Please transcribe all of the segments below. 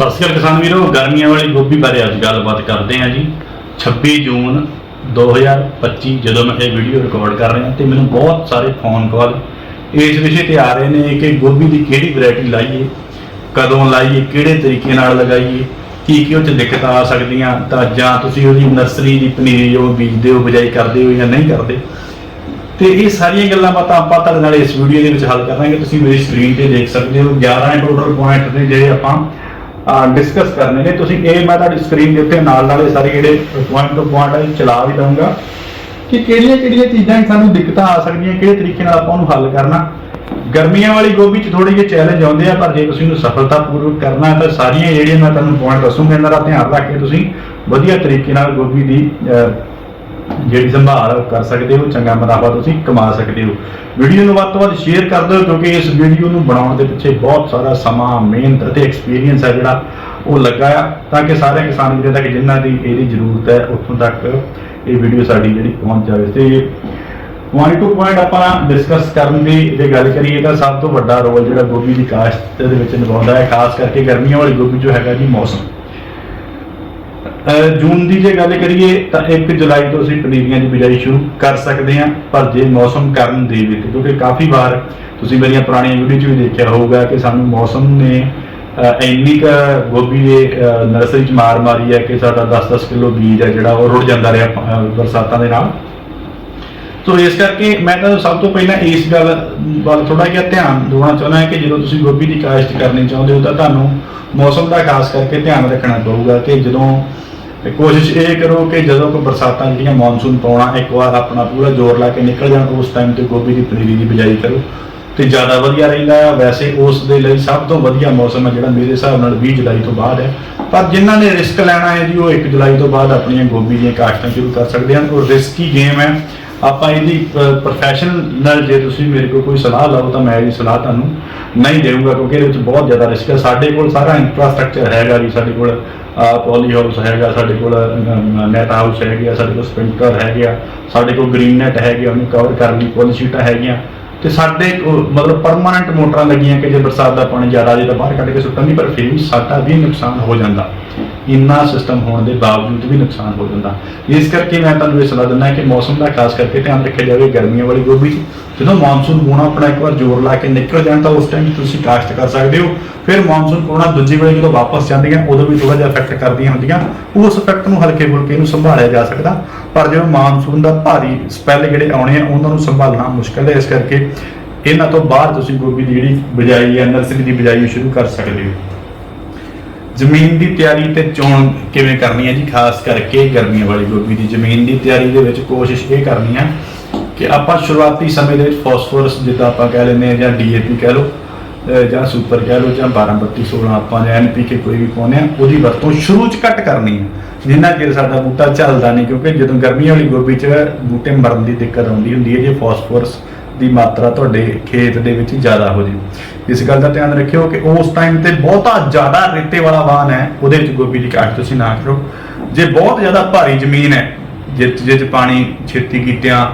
ਸਤਿ ਸ਼੍ਰੀ ਅਕਾਲ ਕਿਸਾਨ ਵੀਰੋ, ਗਰਮੀਆਂ ਵਾਲੀ ਗੋਭੀ ਬਾਰੇ ਅੱਜ ਗੱਲਬਾਤ ਕਰਦੇ ਹਾਂ ਜੀ। 26 ਜੂਨ 2025 ਜਦੋਂ ਮੈਂ ਇਹ ਵੀਡੀਓ ਰਿਕਾਰਡ ਕਰ ਰਿਹਾ ਤੇ ਮੈਨੂੰ ਬਹੁਤ ਸਾਰੇ ਫੋਨ ਕਾਲ ਇਸ ਵਿਸ਼ੇ ਤੇ ਆ ਰਹੇ ਨੇ ਕਿ ਗੋਭੀ ਦੀ ਕਿਹੜੀ ਵੈਰਾਈਟੀ ਲਾਈਏ, ਕਦੋਂ ਲਾਈਏ, ਕਿਹੜੇ ਤਰੀਕੇ ਨਾਲ ਲਗਾਈਏ, ਕੀ ਕੀ ਉਹ ਚ ਦਿੱਕਤਾਂ ਆ ਸਕਦੀਆਂ, ਤਾਂ ਜਾਂ ਤੁਸੀਂ ਉਹਦੀ ਨਰਸਰੀ ਦੀ ਪਨੀਰੀ ਜੋ ਬੀਜਦੇ ਹੋ, ਬਜਾਈ ਕਰਦੇ ਹੋ ਜਾਂ ਨਹੀਂ ਕਰਦੇ। ਤੇ ਇਹ ਸਾਰੀਆਂ ਗੱਲਾਂ ਬਾਤਾਂ ਆਪਾਂ ਤੁਹਾਡੇ ਨਾਲ ਇਸ ਵੀਡੀਓ ਦੇ ਵਿੱਚ ਹੱਲ ਕਰਾਂਗੇ। ਤੁਸੀਂ ਮੇਰੀ ਸਕਰੀਨ ਤੇ ਦੇਖ ਸਕਦੇ ਹੋ 11 ਟੋਟਲ ਪੁਆਇੰਟ ਨੇ ਜਿਹੜੇ ਆਪਾਂ ਡਿਸਕਸ ਕਰਨੇ ਨੇ। ਤੁਸੀਂ ਇਹ ਮੈਂ ਤੁਹਾਡੀ ਸਕਰੀਨ ਦੇ ਉੱਤੇ ਨਾਲ ਨਾਲ ਇਹ ਸਾਰੇ ਜਿਹੜੇ ਪੁਆਇੰਟ ਟੂ ਪੁਆਇੰਟ ਚਲਾ ਵੀ ਦਊਂਗਾ। ਕਿ ਕਿਹੜੀਆਂ ਕਿਹੜੀਆਂ ਚੀਜ਼ਾਂ ਸਾਨੂੰ ਦਿੱਕਤਾਂ ਆ ਸਕਦੀਆਂ, ਕਿਹੜੇ ਤਰੀਕੇ ਨਾਲ ਆਪਾਂ ਉਹਨੂੰ ਹੱਲ ਕਰਨਾ। ਗਰਮੀਆਂ ਵਾਲੀ ਗੋਭੀ 'ਚ ਥੋੜੇ ਜਿਹੇ ਚੈਲੰਜ ਆਉਂਦੇ ਆ, ਪਰ ਜੇ ਤੁਸੀਂ ਉਹਨੂੰ ਸਫਲਤਾਪੂਰਵਕ ਕਰਨਾ ਹੈ ਤਾਂ ਸਾਰੀਆਂ ਜਿਹੜੀਆਂ ਮੈਂ ਤੁਹਾਨੂੰ ਪੁਆਇੰਟ ਦੱਸੂਗਾ, ਇਹਨਾਂ ਦਾ ਧਿਆਨ ਰੱਖ ਕੇ ਤੁਸੀਂ ਵਧੀਆ ਤਰੀਕੇ ਨਾਲ ਗੋਭੀ ਦੀ ਜਿਹੜੀ ਸੰਭਾਲ ਕਰ ਸਕਦੇ ਹੋ, ਚੰਗਾ ਮੁਨਾਫਾ ਤੁਸੀਂ ਕਮਾ ਸਕਦੇ ਹੋ। ਵੀਡੀਓ ਨੂੰ ਵੱਧ ਤੋਂ ਵੱਧ ਸ਼ੇਅਰ ਕਰ ਦਿਓ, ਕਿਉਂਕਿ ਇਸ ਵੀਡੀਓ ਨੂੰ ਬਣਾਉਣ ਦੇ ਪਿੱਛੇ ਬਹੁਤ ਸਾਰਾ ਸਮਾਂ, ਮਿਹਨਤ ਅਤੇ ਐਕਸਪੀਰੀਅੰਸ ਹੈ ਜਿਹੜਾ ਉਹ ਲੱਗਾ ਆ। ਤਾਂ ਕਿ ਸਾਰੇ ਕਿਸਾਨ ਵੀਰਾਂ ਤੱਕ ਜਿਨ੍ਹਾਂ ਦੀ ਇਹਦੀ ਜ਼ਰੂਰਤ ਹੈ, ਉੱਥੋਂ ਤੱਕ ਇਹ ਵੀਡੀਓ ਸਾਡੀ ਜਿਹੜੀ ਪਹੁੰਚ ਜਾਵੇ। ਤੇ ਪੁਆਇੰਟ ਟੂ ਪੁਆਇੰਟ ਆਪਾਂ ਡਿਸਕਸ ਕਰਨ ਦੀ ਜੇ ਗੱਲ ਕਰੀਏ ਤਾਂ ਸਭ ਤੋਂ ਵੱਡਾ ਰੋਲ ਜਿਹੜਾ ਗੋਭੀ ਦੀ ਕਾਸ਼ਤ ਦੇ ਵਿੱਚ ਨਿਭਾਉਂਦਾ ਹੈ, ਖਾਸ ਕਰਕੇ ਗਰਮੀਆਂ ਵਾਲੀ ਗੋਭੀ ਜੋ ਹੈਗਾ ਜੀ ਮੌਸਮ। ਜੂਨ ਦੀ ਜੇ ਗੱਲ ਕਰੀਏ ਤਾਂ 1 ਜੁਲਾਈ ਤੋਂ ਅਸੀਂ ਪਨੀਰੀਆਂ ਦੀ ਬਿਜਾਈ ਸ਼ੁਰੂ ਕਰ ਸਕਦੇ ਹਾਂ, ਪਰ ਜੇ ਮੌਸਮ ਕਰਨ ਦੇ ਵਿੱਚ, ਕਿਉਂਕਿ ਕਾਫੀ ਵਾਰ ਤੁਸੀਂ ਮੇਰੀਆਂ ਪੁਰਾਣੀਆਂ ਵੀਡੀਓ 'ਚ ਵੀ ਦੇਖਿਆ ਹੋਊਗਾ ਕਿ ਸਾਨੂੰ ਮੌਸਮ ਨੇ ਇੰਨੀ ਕ ਗੋਭੀ ਦੇ ਨਰਸਰੀ 'ਚ ਮਾਰ ਮਾਰੀ ਹੈ ਕਿ ਸਾਡਾ 10-10 ਕਿਲੋ ਬੀਜ ਹੈ ਜਿਹੜਾ ਉਹ ਰੁੜ ਜਾਂਦਾ ਰਿਹਾ ਬਰਸਾਤਾਂ ਦੇ ਨਾਲ। ਸੋ ਇਸ ਕਰਕੇ ਮੈਂ ਤਾਂ ਸਭ ਤੋਂ ਪਹਿਲਾਂ ਇਸ ਗੱਲ ਵੱਲ ਥੋੜਾ ਜਿਹਾ ਧਿਆਨ ਦੇਣਾ ਚਾਹੁੰਦਾ ਹਾਂ ਕਿ ਜਦੋਂ ਤੁਸੀਂ ਗੋਭੀ ਦੀ ਕਾਸ਼ਤ ਕਰਨੀ ਚਾਹੁੰਦੇ ਹੋ ਤਾਂ ਤੁਹਾਨੂੰ ਮੌਸਮ ਦਾ ਖਾਸ ਕਰਕੇ ਧਿਆਨ ਰੱਖਣਾ ਪਊਗਾ ਕਿ ਜਦੋਂ ਤੇ ਕੋਸ਼ਿਸ਼ ਇਹ ਕਰੋ ਕਿ ਜਦੋਂ ਕੋਈ ਬਰਸਾਤਾਂ ਜਿਹੜੀਆਂ ਮੌਨਸੂਨ ਪਾਉਣਾ, ਇੱਕ ਵਾਰ ਆਪਣਾ ਪੂਰਾ ਜ਼ੋਰ ਲਾ ਕੇ ਨਿਕਲ ਜਾਣ, ਉਸ ਟਾਈਮ ਤੇ ਗੋਭੀ ਦੀ ਪਨੀਰੀ ਦੀ ਬਿਜਾਈ ਕਰੋ। ਤੇ ਜ਼ਿਆਦਾ ਵਧੀਆ ਰਹਿੰਦਾ ਹੈ ਵੈਸੇ ਉਸ ਦੇ ਲਈ ਸਭ ਤੋਂ ਵਧੀਆ ਮੌਸਮ ਹੈ ਜਿਹੜਾ ਮੇਰੇ ਹਿਸਾਬ ਨਾਲ 20 ਜੁਲਾਈ ਤੋਂ ਬਾਅਦ ਹੈ। ਪਰ ਜਿਨ੍ਹਾਂ ਨੇ ਰਿਸਕ ਲੈਣਾ ਹੈ ਜੀ, ਉਹ 1 ਜੁਲਾਈ ਤੋਂ ਬਾਅਦ ਆਪਣੀਆਂ ਗੋਭੀ ਦੀਆਂ ਕਾਸ਼ਤਾਂ ਸ਼ੁਰੂ ਕਰ ਸਕਦੇ ਹਨ। ਉਹ ਰਿਸਕੀ ਗੇਮ ਹੈ। ਆਪਾਂ ਇਹਦੀ ਪ੍ਰੋਫੈਸ਼ਨਲ ਨਾਲ ਜੇ ਤੁਸੀਂ ਮੇਰੇ ਕੋਲ ਕੋਈ ਸਲਾਹ ਲਓ ਤਾਂ ਮੈਂ ਇਹਦੀ ਸਲਾਹ ਤੁਹਾਨੂੰ ਨਹੀਂ ਦੇਵਾਂਗਾ ਕਿਉਂਕਿ ਇਹਦੇ ਵਿੱਚ ਬਹੁਤ ਜ਼ਿਆਦਾ ਰਿਸਕ ਹੈ। ਸਾਡੇ ਕੋਲ ਸਾਰਾ ਇਨਫਰਾਸਟ੍ਰਕਚਰ ਹੈਗਾ ਜੀ ਸਾਡੇ ਕੋਲ ਪੋਲੀ ਹਾਊਸ ਹੈਗਾ ਸਾਡੇ ਕੋਲ ਨੈਟ ਹਾਊਸ ਹੈਗੇ ਆ ਸਾਡੇ ਕੋਲ ਸਪ੍ਰਿੰਕਲਰ ਹੈਗੇ ਆ ਸਾਡੇ ਕੋਲ ਗ੍ਰੀਨ ਨੈਟ ਹੈਗੇ ਆ, ਉਹਨੂੰ ਕਵਰ ਕਰਨ ਲਈ ਪੋਲੀ ਹੈਗੀਆਂ। ਤੇ ਸਾਡੇ ਕੋਲ ਮਤਲਬ ਪਰਮਾਨੈਂਟ ਮੋਟਰਾਂ ਲੱਗੀਆਂ ਕਿ ਜੇ ਬਰਸਾਤ ਦਾ ਪਾਣੀ ਜ਼ਿਆਦਾ ਆ ਜਾਏ ਤਾਂ ਬਾਹਰ ਕੱਢ ਕੇ ਸੁੱਟਣ ਦੀ ਪਰ ਫਿਰ ਵੀ ਸਾਡਾ ਵੀ ਨੁਕਸਾਨ ਹੋ ਜਾਂਦਾ। ਇੰਨਾ ਸਿਸਟਮ ਹੋਣ ਦੇ ਬਾਵਜੂਦ ਵੀ ਨੁਕਸਾਨ ਹੋ ਜਾਂਦਾ। ਇਸ ਕਰਕੇ ਮੈਂ ਤੁਹਾਨੂੰ ਇਹ ਸਲਾਹ ਦਿੰਦਾ ਕਿ ਮੌਸਮ ਦਾ ਖਾਸ ਕਰਕੇ ਧਿਆਨ ਰੱਖਿਆ ਜਾਵੇ, ਗਰਮੀਆਂ ਵਾਲੀ ਗੋਭੀ 'ਚ। ਜਦੋਂ ਮੌਨਸੂਨ ਪੂਣਾ ਆਪਣਾ ਇੱਕ ਵਾਰ ਜ਼ੋਰ ਲਾ ਕੇ ਨਿਕਲ ਜਾਣ ਤਾਂ ਉਸ ਟਾਈਮ ਤੁਸੀਂ ਕਾਸ਼ਤ ਕਰ ਸਕਦੇ ਹੋ। ਫਿਰ ਮੌਨਸੂਨ ਪੂਣਾ ਦੂਜੀ ਵੇਲੇ ਜਦੋਂ ਵਾਪਸ ਜਾਂਦੀਆਂ, ਉਦੋਂ ਵੀ ਥੋੜਾ ਜਿਹਾ ਇਫੈਕਟ ਕਰਦੀਆਂ ਹੁੰਦੀਆਂ। ਉਸ ਇਫੈਕਟ ਨੂੰ ਹਲਕੇ ਫੁਲਕੇ ਨੂੰ ਸੰਭਾਲਿਆ ਜਾ ਸਕਦਾ। ਪਰ ਜਦੋਂ ਮੌਨਸੂਨ ਦਾ ਭਾਰੀ ਸਪੈਲ ਜਿਹੜੇ ਆਉਣੇ ਆ, ਉਹਨਾਂ ਨੂੰ ਸੰਭਾਲਣਾ ਮੁਸ਼ਕਲ ਹੈ। ਇਸ ਕਰਕੇ ਇਹਨਾਂ ਤੋਂ ਬਾਅਦ ਤੁਸੀਂ ਗੋਭੀ ਦੀ ਜਿਹੜੀ ਬਿਜਾਈ ਹੈ ਨਰਸਰੀ ਦੀ ਬਿਜਾਈ ਸ਼ੁਰੂ ਕਰ ਸਕਦੇ ਹੋ। ਜ਼ਮੀਨ ਦੀ ਤਿਆਰੀ ਤੇ ਚੋਣ ਕਿਵੇਂ ਕਰਨੀ ਹੈ ਜੀ? ਖਾਸ ਕਰਕੇ ਗਰਮੀਆਂ ਵਾਲੀ ਗੋਭੀ ਦੀ ਜ਼ਮੀਨ ਦੀ ਤਿਆਰੀ ਦੇ ਵਿੱਚ ਕੋਸ਼ਿਸ਼ ਇਹ ਕਰਨੀ ਹੈ ਕਿ ਆਪਾਂ ਸ਼ੁਰੂਆਤੀ ਸਮੇਂ ਦੇ ਵਿੱਚ ਫਾਸਫੋਰਸ, ਜਿੱਦਾਂ ਆਪਾਂ ਕਹਿ ਲੈਂਦੇ ਹਾਂ, ਜਾਂ ਡੀਏਪੀ ਕਹਿ ਲਓ ਜਾਂ ਸੁਪਰ ਕਹਿ ਲਓ, ਜਾਂ 1232 16 ਆਪਾਂ ਜਾਂ ਐਨਪੀਕੇ ਕੋਈ ਵੀ ਪਾਉਂਦੇ ਆ ਉਹਦੀ ਵਰਤੋਂ ਸ਼ੁਰੂ ਚ ਘੱਟ ਕਰਨੀ ਹੈ। ਜਿੰਨਾ ਚਿਰ ਸਾਡਾ ਬੂਟਾ ਚੱਲਦਾ ਨਹੀਂ, ਕਿਉਂਕਿ ਜਦੋਂ ਗਰਮੀ ਵਾਲੀ ਗੋਭੀ ਚ ਬੂਟੇ ਮਰਨ ਦੀ ਦਿੱਕਤ ਆਉਂਦੀ ਹੁੰਦੀ ਹੈ, ਜੇ ਫਾਸਫੋਰਸ ਦੀ ਮਾਤਰਾ ਤੁਹਾਡੇ ਖੇਤ ਦੇ ਵਿੱਚ ਜ਼ਿਆਦਾ ਹੋ ਜੇ। ਇਸ ਗੱਲ ਦਾ ਧਿਆਨ ਰੱਖਿਓ ਕਿ ਉਸ ਟਾਈਮ ਤੇ ਬਹੁਤਾ ਜ਼ਿਆਦਾ ਰੇਤੇ ਵਾਲਾ ਵਾਹਨ ਹੈ ਉਹਦੇ ਵਿੱਚ ਗੋਭੀ ਦੀ ਕਾਸ਼ਤ ਤੁਸੀਂ ਨਾ ਕਰੋ। ਜੇ ਬਹੁਤ ਜ਼ਿਆਦਾ ਭਾਰੀ ਜ਼ਮੀਨ ਹੈ ਜਿਸ ਜਿਸ ਪਾਣੀ ਛੇਤੀ ਕੀਤਿਆਂ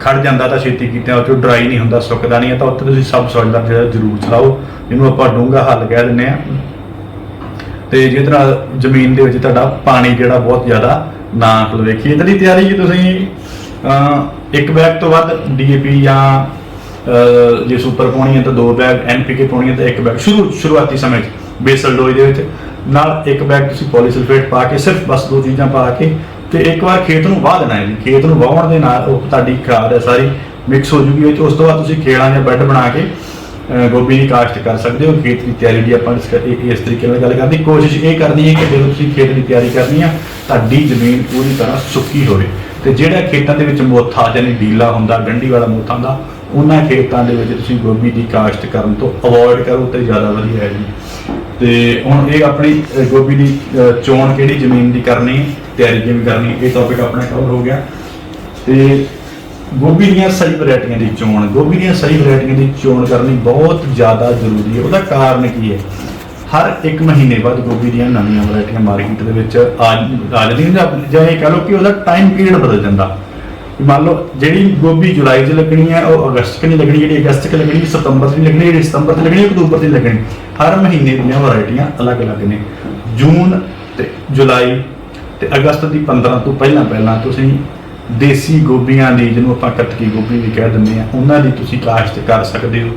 ਖੜ ਜਾਂਦਾ ਤਾਂ ਛੇਤੀ ਕੀਤਿਆਂ ਉਹ 'ਚੋਂ ਡਰਾਈ ਨਹੀਂ ਹੁੰਦਾ ਸੁੱਕਦਾ ਨਹੀਂ ਹੈ ਤਾਂ ਉੱਥੇ ਤੁਸੀਂ ਸਬ ਸੋਇਲ ਦਾ ਜਿਹੜਾ ਜ਼ਰੂਰ ਚਲਾਓ ਜਿਹਨੂੰ ਆਪਾਂ ਡੂੰਘਾ ਹੱਲ ਕਹਿ ਦਿੰਦੇ ਆ ਤੇ ਜਿਹਦੇ ਨਾਲ ਜ਼ਮੀਨ ਦੇ ਵਿੱਚ ਤੁਹਾਡਾ ਪਾਣੀ ਜਿਹੜਾ ਬਹੁਤ ਜ਼ਿਆਦਾ ਨਾ ਖਲਵੇ ਖੇਤ ਦੀ ਤਿਆਰੀ ਤੁਸੀਂ ਅਹ, ਇੱਕ ਬੈਗ ਤੋਂ ਵੱਧ ਡੀਏਪੀ ਜਾਂ ਜੇ ਸੁਪਰ ਪਾਉਣੀ ਹੈ ਤਾਂ ਦੋ ਬੈਗ ਐਨਪੀਕੇ ਪਾਉਣੀ ਹੈ ਤਾਂ ਇੱਕ ਬੈਗ ਸ਼ੁਰੂ, ਸ਼ੁਰੂਆਤੀ ਸਮੇਂ 'ਚ, ਬੇਸਲ ਡੋਜ਼ ਦੇ ਵਿੱਚ। ਨਾਲ ਇੱਕ ਬੈਗ ਤੁਸੀਂ ਪੋਲੀਸਲਫੇਟ ਪਾ ਕੇ, ਸਿਰਫ ਬਸ ਦੋ ਚੀਜ਼ਾਂ ਪਾ ਕੇ, ਤੇ ਇੱਕ ਵਾਰ ਖੇਤ ਨੂੰ ਵਾਹ ਦੇਣਾ ਹੈ ਜੀ। ਖੇਤ ਨੂੰ ਵਾਹਣ ਦੇ ਨਾਲ ਉਹ ਤੁਹਾਡੀ ਖਾਦ ਹੈ, ਸਾਰੀ ਮਿਕਸ ਹੋ ਜੂਗੀ ਵਿੱਚ ਉਸ ਤੋਂ ਬਾਅਦ ਤੁਸੀਂ ਖੇਲਾਂ ਜਾਂ ਬੈੱਡ ਬਣਾ ਕੇ ਗੋਭੀ ਦੀ ਕਾਸ਼ਤ ਕਰ ਸਕਦੇ ਹੋ। ਖੇਤ ਦੀ ਤਿਆਰੀ ਦੀ ਆਪਾਂ ਇਸ ਕਰ- ਇਸ ਤਰੀਕੇ ਨਾਲ ਗੱਲ ਕਰਦੀ ਕੋਸ਼ਿਸ਼ ਇਹ ਕਰਨੀ ਹੈ ਕਿ ਜਦੋਂ ਤੁਸੀਂ ਖੇਤ ਦੀ ਤਿਆਰੀ ਕਰਨੀ ਆ, ਤੁਹਾਡੀ ਜ਼ਮੀਨ ਪੂਰੀ ਤਰ੍ਹਾਂ ਸੁੱਕੀ ਹੋਵੇ। ਤੇ ਜਿਹੜਾ ਖੇਤਾਂ ਦੇ ਵਿੱਚ ਮੋਥਾ ਯਾਨੀ ਡੀਲਾ ਹੁੰਦਾ ਗੰਢੀ ਵਾਲਾ ਮੋਥਾ ਹੁੰਦਾ, ਉਹਨਾਂ ਖੇਤਾਂ ਦੇ ਵਿੱਚ ਤੁਸੀਂ ਗੋਭੀ ਦੀ ਕਾਸ਼ਤ ਕਰਨ ਤੋਂ ਅਵੋਇਡ ਕਰੋ ਤੇ ਜ਼ਿਆਦਾ ਵਧੀਆ ਹੈ ਜੀ। ਤੇ ਹੁਣ ਇਹ ਆਪਣੀ ਗੋਭੀ ਦੀ ਚੋਣ ਕਿਹੜੀ ਜ਼ਮੀਨ ਦੀ ਕਰਨੀ ਤਿਆਰੀ ਕਿਵੇਂ ਕਰਨੀ ਇਹ ਟੌਪਿਕ ਆਪਣਾ ਕਵਰ ਹੋ ਗਿਆ। ਤੇ ਗੋਭੀ ਦੀਆਂ ਸਹੀ ਵੈਰਾਈਟੀਆਂ ਦੀ ਚੋਣ, ਗੋਭੀ ਦੀਆਂ ਸਹੀ ਵੈਰਾਈਟੀਆਂ ਦੀ ਚੋਣ ਕਰਨੀ ਬਹੁਤ ਜ਼ਿਆਦਾ ਜ਼ਰੂਰੀ ਹੈ। ਉਹਦਾ ਕਾਰਨ ਕੀ ਹੈ? ਹਰ ਇੱਕ ਮਹੀਨੇ ਬਾਅਦ ਗੋਭੀ ਦੀਆਂ ਨਵੀਆਂ ਵੈਰਾਈਟੀਆਂ ਮਾਰਕੀਟ ਦੇ ਵਿੱਚ ਆ ਆ ਜਾਂਦੀਆਂ ਜਾਂ- ਜਾਂ ਇਹ ਕਹ ਲਓ ਕਿ ਉਹਦਾ ਟਾਈਮ ਪੀਰੀਅਡ ਬਦਲ ਜਾਂਦਾ। ਮੰਨ ਲਓ ਜਿਹੜੀ ਗੋਭੀ ਜੁਲਾਈ 'ਚ ਲੱਗਣੀ ਹੈ, ਉਹ ਅਗਸਤ 'ਚ ਨਹੀਂ ਲੱਗਣੀ, ਜਿਹੜੀ ਅਗਸਤ 'ਚ ਲੱਗਣੀ, ਸਤੰਬਰ 'ਚ ਨਹੀਂ ਲੱਗਣੀ, ਜਿਹੜੀ ਸਤੰਬਰ 'ਚ ਲੱਗਣੀ, ਅਕਤੂਬਰ 'ਚ ਲੱਗਣੀ, ਹਰ ਮਹੀਨੇ ਦੀਆਂ ਵੈਰਾਈਟੀਆਂ ਅਲੱਗ-ਅਲੱਗ ਨੇ। ਜੂਨ ਤੇ ਜੁਲਾਈ ਤੇ ਅਗਸਤ ਦੀ 15 ਤੋਂ ਪਹਿਲਾਂ ਪਹਿਲਾਂ ਤੁਸੀਂ ਦੇਸੀ ਗੋਭੀਆਂ ਦੀ, ਜਿਹਨੂੰ ਆਪਾਂ ਕੱਤਕੀ ਗੋਭੀ ਵੀ ਕਹਿ ਦਿੰਦੇ ਆ ਉਹਨਾਂ ਦੀ ਤੁਸੀਂ ਕਾਸ਼ਤ ਕਰ ਸਕਦੇ ਹੋ।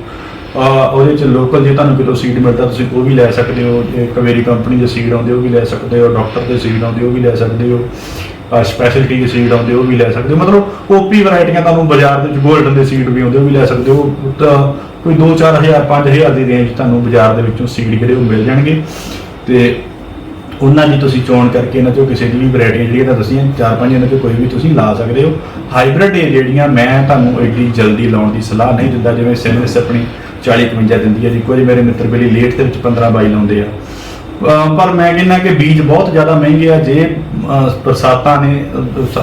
ਉਹਦੇ ਚ ਲੋਕਲ ਜੇ ਤੁਹਾਨੂੰ ਕਿਤੋਂ ਸੀਡ ਮਿਲਦਾ, ਤੁਸੀਂ ਉਹ ਵੀ ਲੈ ਸਕਦੇ ਹੋ। ਕਵੇਰੀ ਕੰਪਨੀ ਦੇ ਸੀਡ ਆਉਂਦੇ, ਉਹ ਵੀ ਲੈ ਸਕਦੇ ਹੋ। ਡਾਕਟਰ ਦੇ ਸੀਡ ਆਉਂਦੇ, ਉਹ ਵੀ ਲੈ ਸਕਦੇ ਹੋ। ਸਪੈਸ਼ਲਿਟੀ ਦੇ ਸੀਡ ਆਉਂਦੇ, ਉਹ ਵੀ ਲੈ ਸਕਦੇ ਹੋ। ਮਤਲਬ ਓਪੀ ਵੈਰਾਈਟੀਆਂ ਤੁਹਾਨੂੰ ਬਾਜ਼ਾਰ ਦੇ ਵਿੱਚ ਗੋਲਡਨ ਦੇ ਸੀਡ ਵੀ ਆਉਂਦੇ, ਉਹ ਵੀ ਲੈ ਸਕਦੇ ਹੋ। ਤਾਂ ਕੋਈ 2-4000 5000 ਦੀ ਰੇਂਜ ਤੁਹਾਨੂੰ ਬਾਜ਼ਾਰ ਦੇ ਵਿੱਚੋਂ ਸੀਡ ਜਿਹੜੇ ਉਹ ਮਿਲ ਜਾਣਗੇ। ਤੇ ਉਹਨਾਂ ਦੀ ਤੁਸੀਂ ਚੋਣ ਕਰਕੇ ਇਹਨਾਂ ਚੋਂ ਕਿਸੇ ਦੀ ਵੀ ਵੈਰਾਈਟੀ ਜਿਹੜੀਆਂ ਤਾਂ ਦੱਸੀਆਂ ਚਾਰ ਪੰਜ ਇਹਨਾਂ ਚੋਂ ਕੋਈ ਵੀ ਤੁਸੀਂ ਲਾ ਸਕਦੇ ਹੋ। ਹਾਈਬ੍ਰਿਡ ਜਿਹੜੀਆਂ, ਮੈਂ ਤੁਹਾਨੂੰ ਐਡੀ ਜਲਦੀ ਲਾਉਣ ਦੀ ਸਲਾਹ ਨਹੀਂ ਦਿੰਦਾ, ਜਿਵੇਂ ਸਿਮਰਸ ਆਪਣੀ 40 51 ਦਿੰਦੀ ਹੈ ਜੀ। ਕੁਝ ਮੇਰੇ ਮਿੱਤਰ ਬੇਲੀ ਲੇਟ ਦੇ ਵਿੱਚ 15 22 ਲਾਉਂਦੇ ਆ। ਪਰ ਮੈਂ ਕਹਿੰਦਾ ਕਿ ਬੀਜ ਬਹੁਤ ਜ਼ਿਆਦਾ ਮਹਿੰਗੇ ਆ। ਜੇ ਬਰਸਾਤਾਂ ਨੇ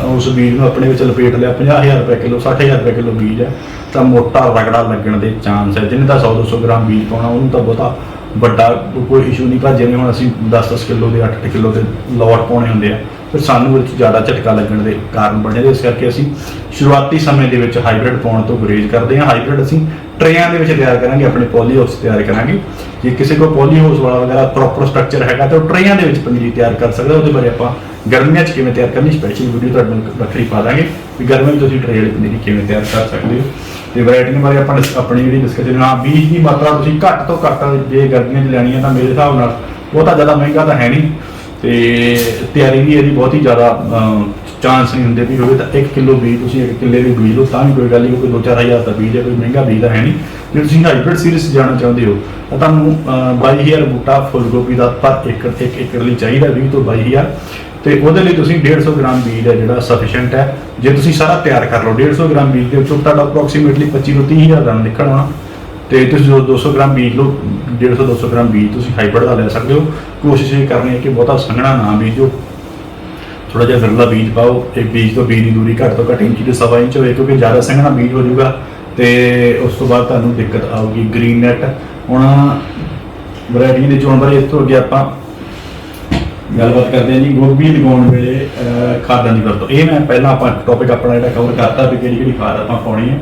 ਉਸ ਬੀਜ ਨੂੰ ਆਪਣੇ ਵਿੱਚ ਲਪੇਟ ਲਿਆ 50000 ਰੁਪਏ ਕਿਲੋ 60000 ਰੁਪਏ ਕਿਲੋ ਬੀਜ ਹੈ ਤਾਂ ਮੋਟਾ ਰਗੜਾ ਲੱਗਣ ਦੇ ਚਾਂਸ ਹੈ ਜਿਹਨੇ ਤਾਂ 100 200 ਗ੍ਰਾਮ ਬੀਜ ਪਾਉਣਾ, ਉਹਨੂੰ ਤਾਂ ਬਹੁਤਾ ਵੱਡਾ ਕੋਈ ਇਸ਼ੂ ਨਹੀਂ। ਪਰ ਜਿਵੇਂ ਹੁਣ ਅਸੀਂ 10-10 ਕਿਲੋ ਦੇ 8-8 ਕਿਲੋ ਦੇ ਲੋਟ ਪਾਉਣੇ ਹੁੰਦੇ ਆ, ਫਿਰ ਸਾਨੂੰ ਵਿੱਚ ਜ਼ਿਆਦਾ ਝਟਕਾ ਲੱਗਣ ਦੇ ਕਾਰਨ ਬਣ ਜਾਂਦੇ ਇਸ ਕਰਕੇ ਅਸੀਂ ਸ਼ੁਰੂਆਤੀ ਸਮੇਂ ਦੇ ਵਿੱਚ ਹਾਈਬ੍ਰਿਡ ਪਾਉਣ ਤੋਂ ਗੁਰੇਜ਼ ਕਰਦੇ ਹਾਂ। ਹਾਈਬ੍ਰਿਡ ਅਸੀਂ ਟਰੇਆਂ ਦੇ ਵਿੱਚ ਤਿਆਰ ਕਰਾਂਗੇ, ਆਪਣੇ ਪੋਲੀ ਹਾਊਸ ਤਿਆਰ ਕਰਾਂਗੇ। ਜੇ ਕਿਸੇ ਕੋਲ ਪੋਲੀ ਹਾਊਸ ਵਾਲਾ ਵਗੈਰਾ ਪ੍ਰੋਪਰ ਸਟਰਕਚਰ ਹੈਗਾ, ਤਾਂ ਉਹ ਟਰੇਆਂ ਦੇ ਵਿੱਚ ਪਨੀਰੀ ਤਿਆਰ ਕਰ ਸਕਦਾ, ਉਹਦੇ ਬਾਰੇ ਆਪਾਂ ਗਰਮੀਆਂ 'ਚ ਕਿਵੇਂ ਤਿਆਰ ਕਰਨੀ ਸਪੈਸ਼ਲ ਵੀਡੀਓ ਤੁਹਾਡੇ ਨਾਲ ਵੱਖਰੀ ਪਾ ਦਾਂਗੇ ਵੀ ਗਰਮੀਆਂ 'ਚ ਤੁਸੀਂ ਟਰੇ ਵਾਲੀ ਪਨੀਰੀ ਕਿਵੇਂ ਤਿਆਰ ਕਰ ਸਕਦੇ ਹੋ। ਤੇ ਵੈਰਾਈਟੀ ਬਾਰੇ ਆਪਾਂ ਡਿਸ- ਆਪਣੀ ਜਿਹੜੀ ਡਿਸਕਸ਼ਨ ਹਾਂ ਬੀਜ ਦੀ ਮਾਤਰਾ ਤੁਸੀਂ ਘੱਟ ਤੋਂ ਘੱਟ ਜੇ ਗਰਮੀਆਂ 'ਚ ਲੈਣੀ ਹੈ ਤਾਂ ਮੇਰੇ ਹਿਸਾਬ ਨਾਲ ਬਹੁਤਾ ਜ਼ਿਆਦਾ ਮਹਿੰਗਾ ਤਾਂ ਹੈ ਨਹੀਂ। ਤੇ ਤਿਆਰੀ ਵੀ ਇਹਦੀ ਬਹੁਤ ਹੀ ਜ਼ਿਆਦਾ ਚਾਂਸ ਨਹੀਂ ਹੁੰਦੇ ਵੀ ਹੋਵੇ ਤਾਂ 1 ਕਿਲੋ ਬੀਜ ਤੁਸੀਂ 1 ਕਿੱਲੇ ਦੇ ਬੀਜ ਲਓ ਤਾਂ ਵੀ ਕੋਈ ਗੱਲ ਨਹੀਂ ਕੋਈ 2-4000 ਦਾ ਬੀਜ ਹੈ ਕੋਈ ਮਹਿੰਗਾ ਬੀਜ ਤਾਂ ਹੈ ਨਹੀਂ। ਜੇ ਤੁਸੀਂ ਹਾਈਬ੍ਰਿਡ ਸੀਰੀਜ਼ ਜਾਣਾ ਚਾਹੁੰਦੇ ਹੋ ਤਾਂ ਤੁਹਾਨੂੰ ਅਹ, 22000 ਬੂਟਾ ਫੁੱਲ ਗੋਭੀ ਦਾ ਪਰ ਏਕੜ 1 ਏਕੜ ਲਈ ਚਾਹੀਦਾ 20 ਤੋਂ 22000 ਤੇ ਉਹਦੇ ਲਈ ਤੁਸੀਂ 150 ਗ੍ਰਾਮ ਬੀਜ ਹੈ ਜਿਹੜਾ ਸਫੀਸ਼ੀਐਂਟ ਹੈ। ਜੇ ਤੁਸੀਂ ਸਾਰਾ ਤਿਆਰ ਕਰ ਲਓ 150 ਗ੍ਰਾਮ ਬੀਜ ਦੇ ਵਿੱਚੋਂ ਤੁਹਾਡਾ ਅਪਰੋਕਸੀਮੇਟਲੀ 25 ਤੋਂ 30000 ਦਾ ਨਿਕਲ ਆਉਣਾ। ਤੇ ਤੁਸੀਂ ਜੋ 200 ਗ੍ਰਾਮ ਬੀਜ ਲਓ 150 200 ਗ੍ਰਾਮ ਬੀਜ ਤੁਸੀਂ ਹਾਈਬ੍ਰਿਡ ਦਾ ਲੈ ਸਕਦੇ ਹੋ। ਕੋਸ਼ਿਸ਼ ਇਹ ਕਰਨੀ ਹੈ ਕਿ ਬਹੁਤਾ ਸੰਘਣਾ ਨਾ ਬੀਜੋ। ਥੋੜਾ ਜਿਹਾ ਵਿਰਲਾ ਬੀਜ ਪਾਓ ਇੱਕ ਬੀਜ ਤੋਂ ਬੀਜ ਦੀ ਦੂਰੀ ਘੱਟ ਤੋਂ ਘੱਟ ਇੰਚ ਤੋਂ ਸਵਾ ਇੰਚ ਹੋਵੇ ਕਿਉਂਕਿ ਜ਼ਿਆਦਾ ਸੰਘਣਾ ਬੀਜ ਹੋ ਜਾਊਗਾ ਤੇ ਉਸ ਤੋਂ ਬਾਅਦ ਤੁਹਾਨੂੰ ਦਿੱਕਤ ਆਊਗੀ ਗ੍ਰੀਨ ਨੈਟ ਹੁਣ ਵੈਰਾਈਟੀ ਦੇ ਚੋਣ ਬਾਰੇ ਇਸ ਤੋਂ ਅੱਗੇ ਆਪਾਂ ਗੱਲਬਾਤ ਕਰਦੇ ਹਾਂ ਜੀ, ਗੋਭੀ ਲਗਾਉਣ ਵੇਲੇ ਖਾਦਾਂ ਦੀ ਵਰਤੋਂ। ਇਹ ਮੈਂ ਪਹਿਲਾਂ ਆਪਾਂ ਟੌਪਿਕ ਆਪਣਾ ਜਿਹੜਾ ਕਵਰ ਕਰਤਾ ਵੀ ਕਿਹੜੀ ਕਿਹੜੀ ਖਾਦ ਆਪਾਂ ਪਾਉਣੀ ਹੈ।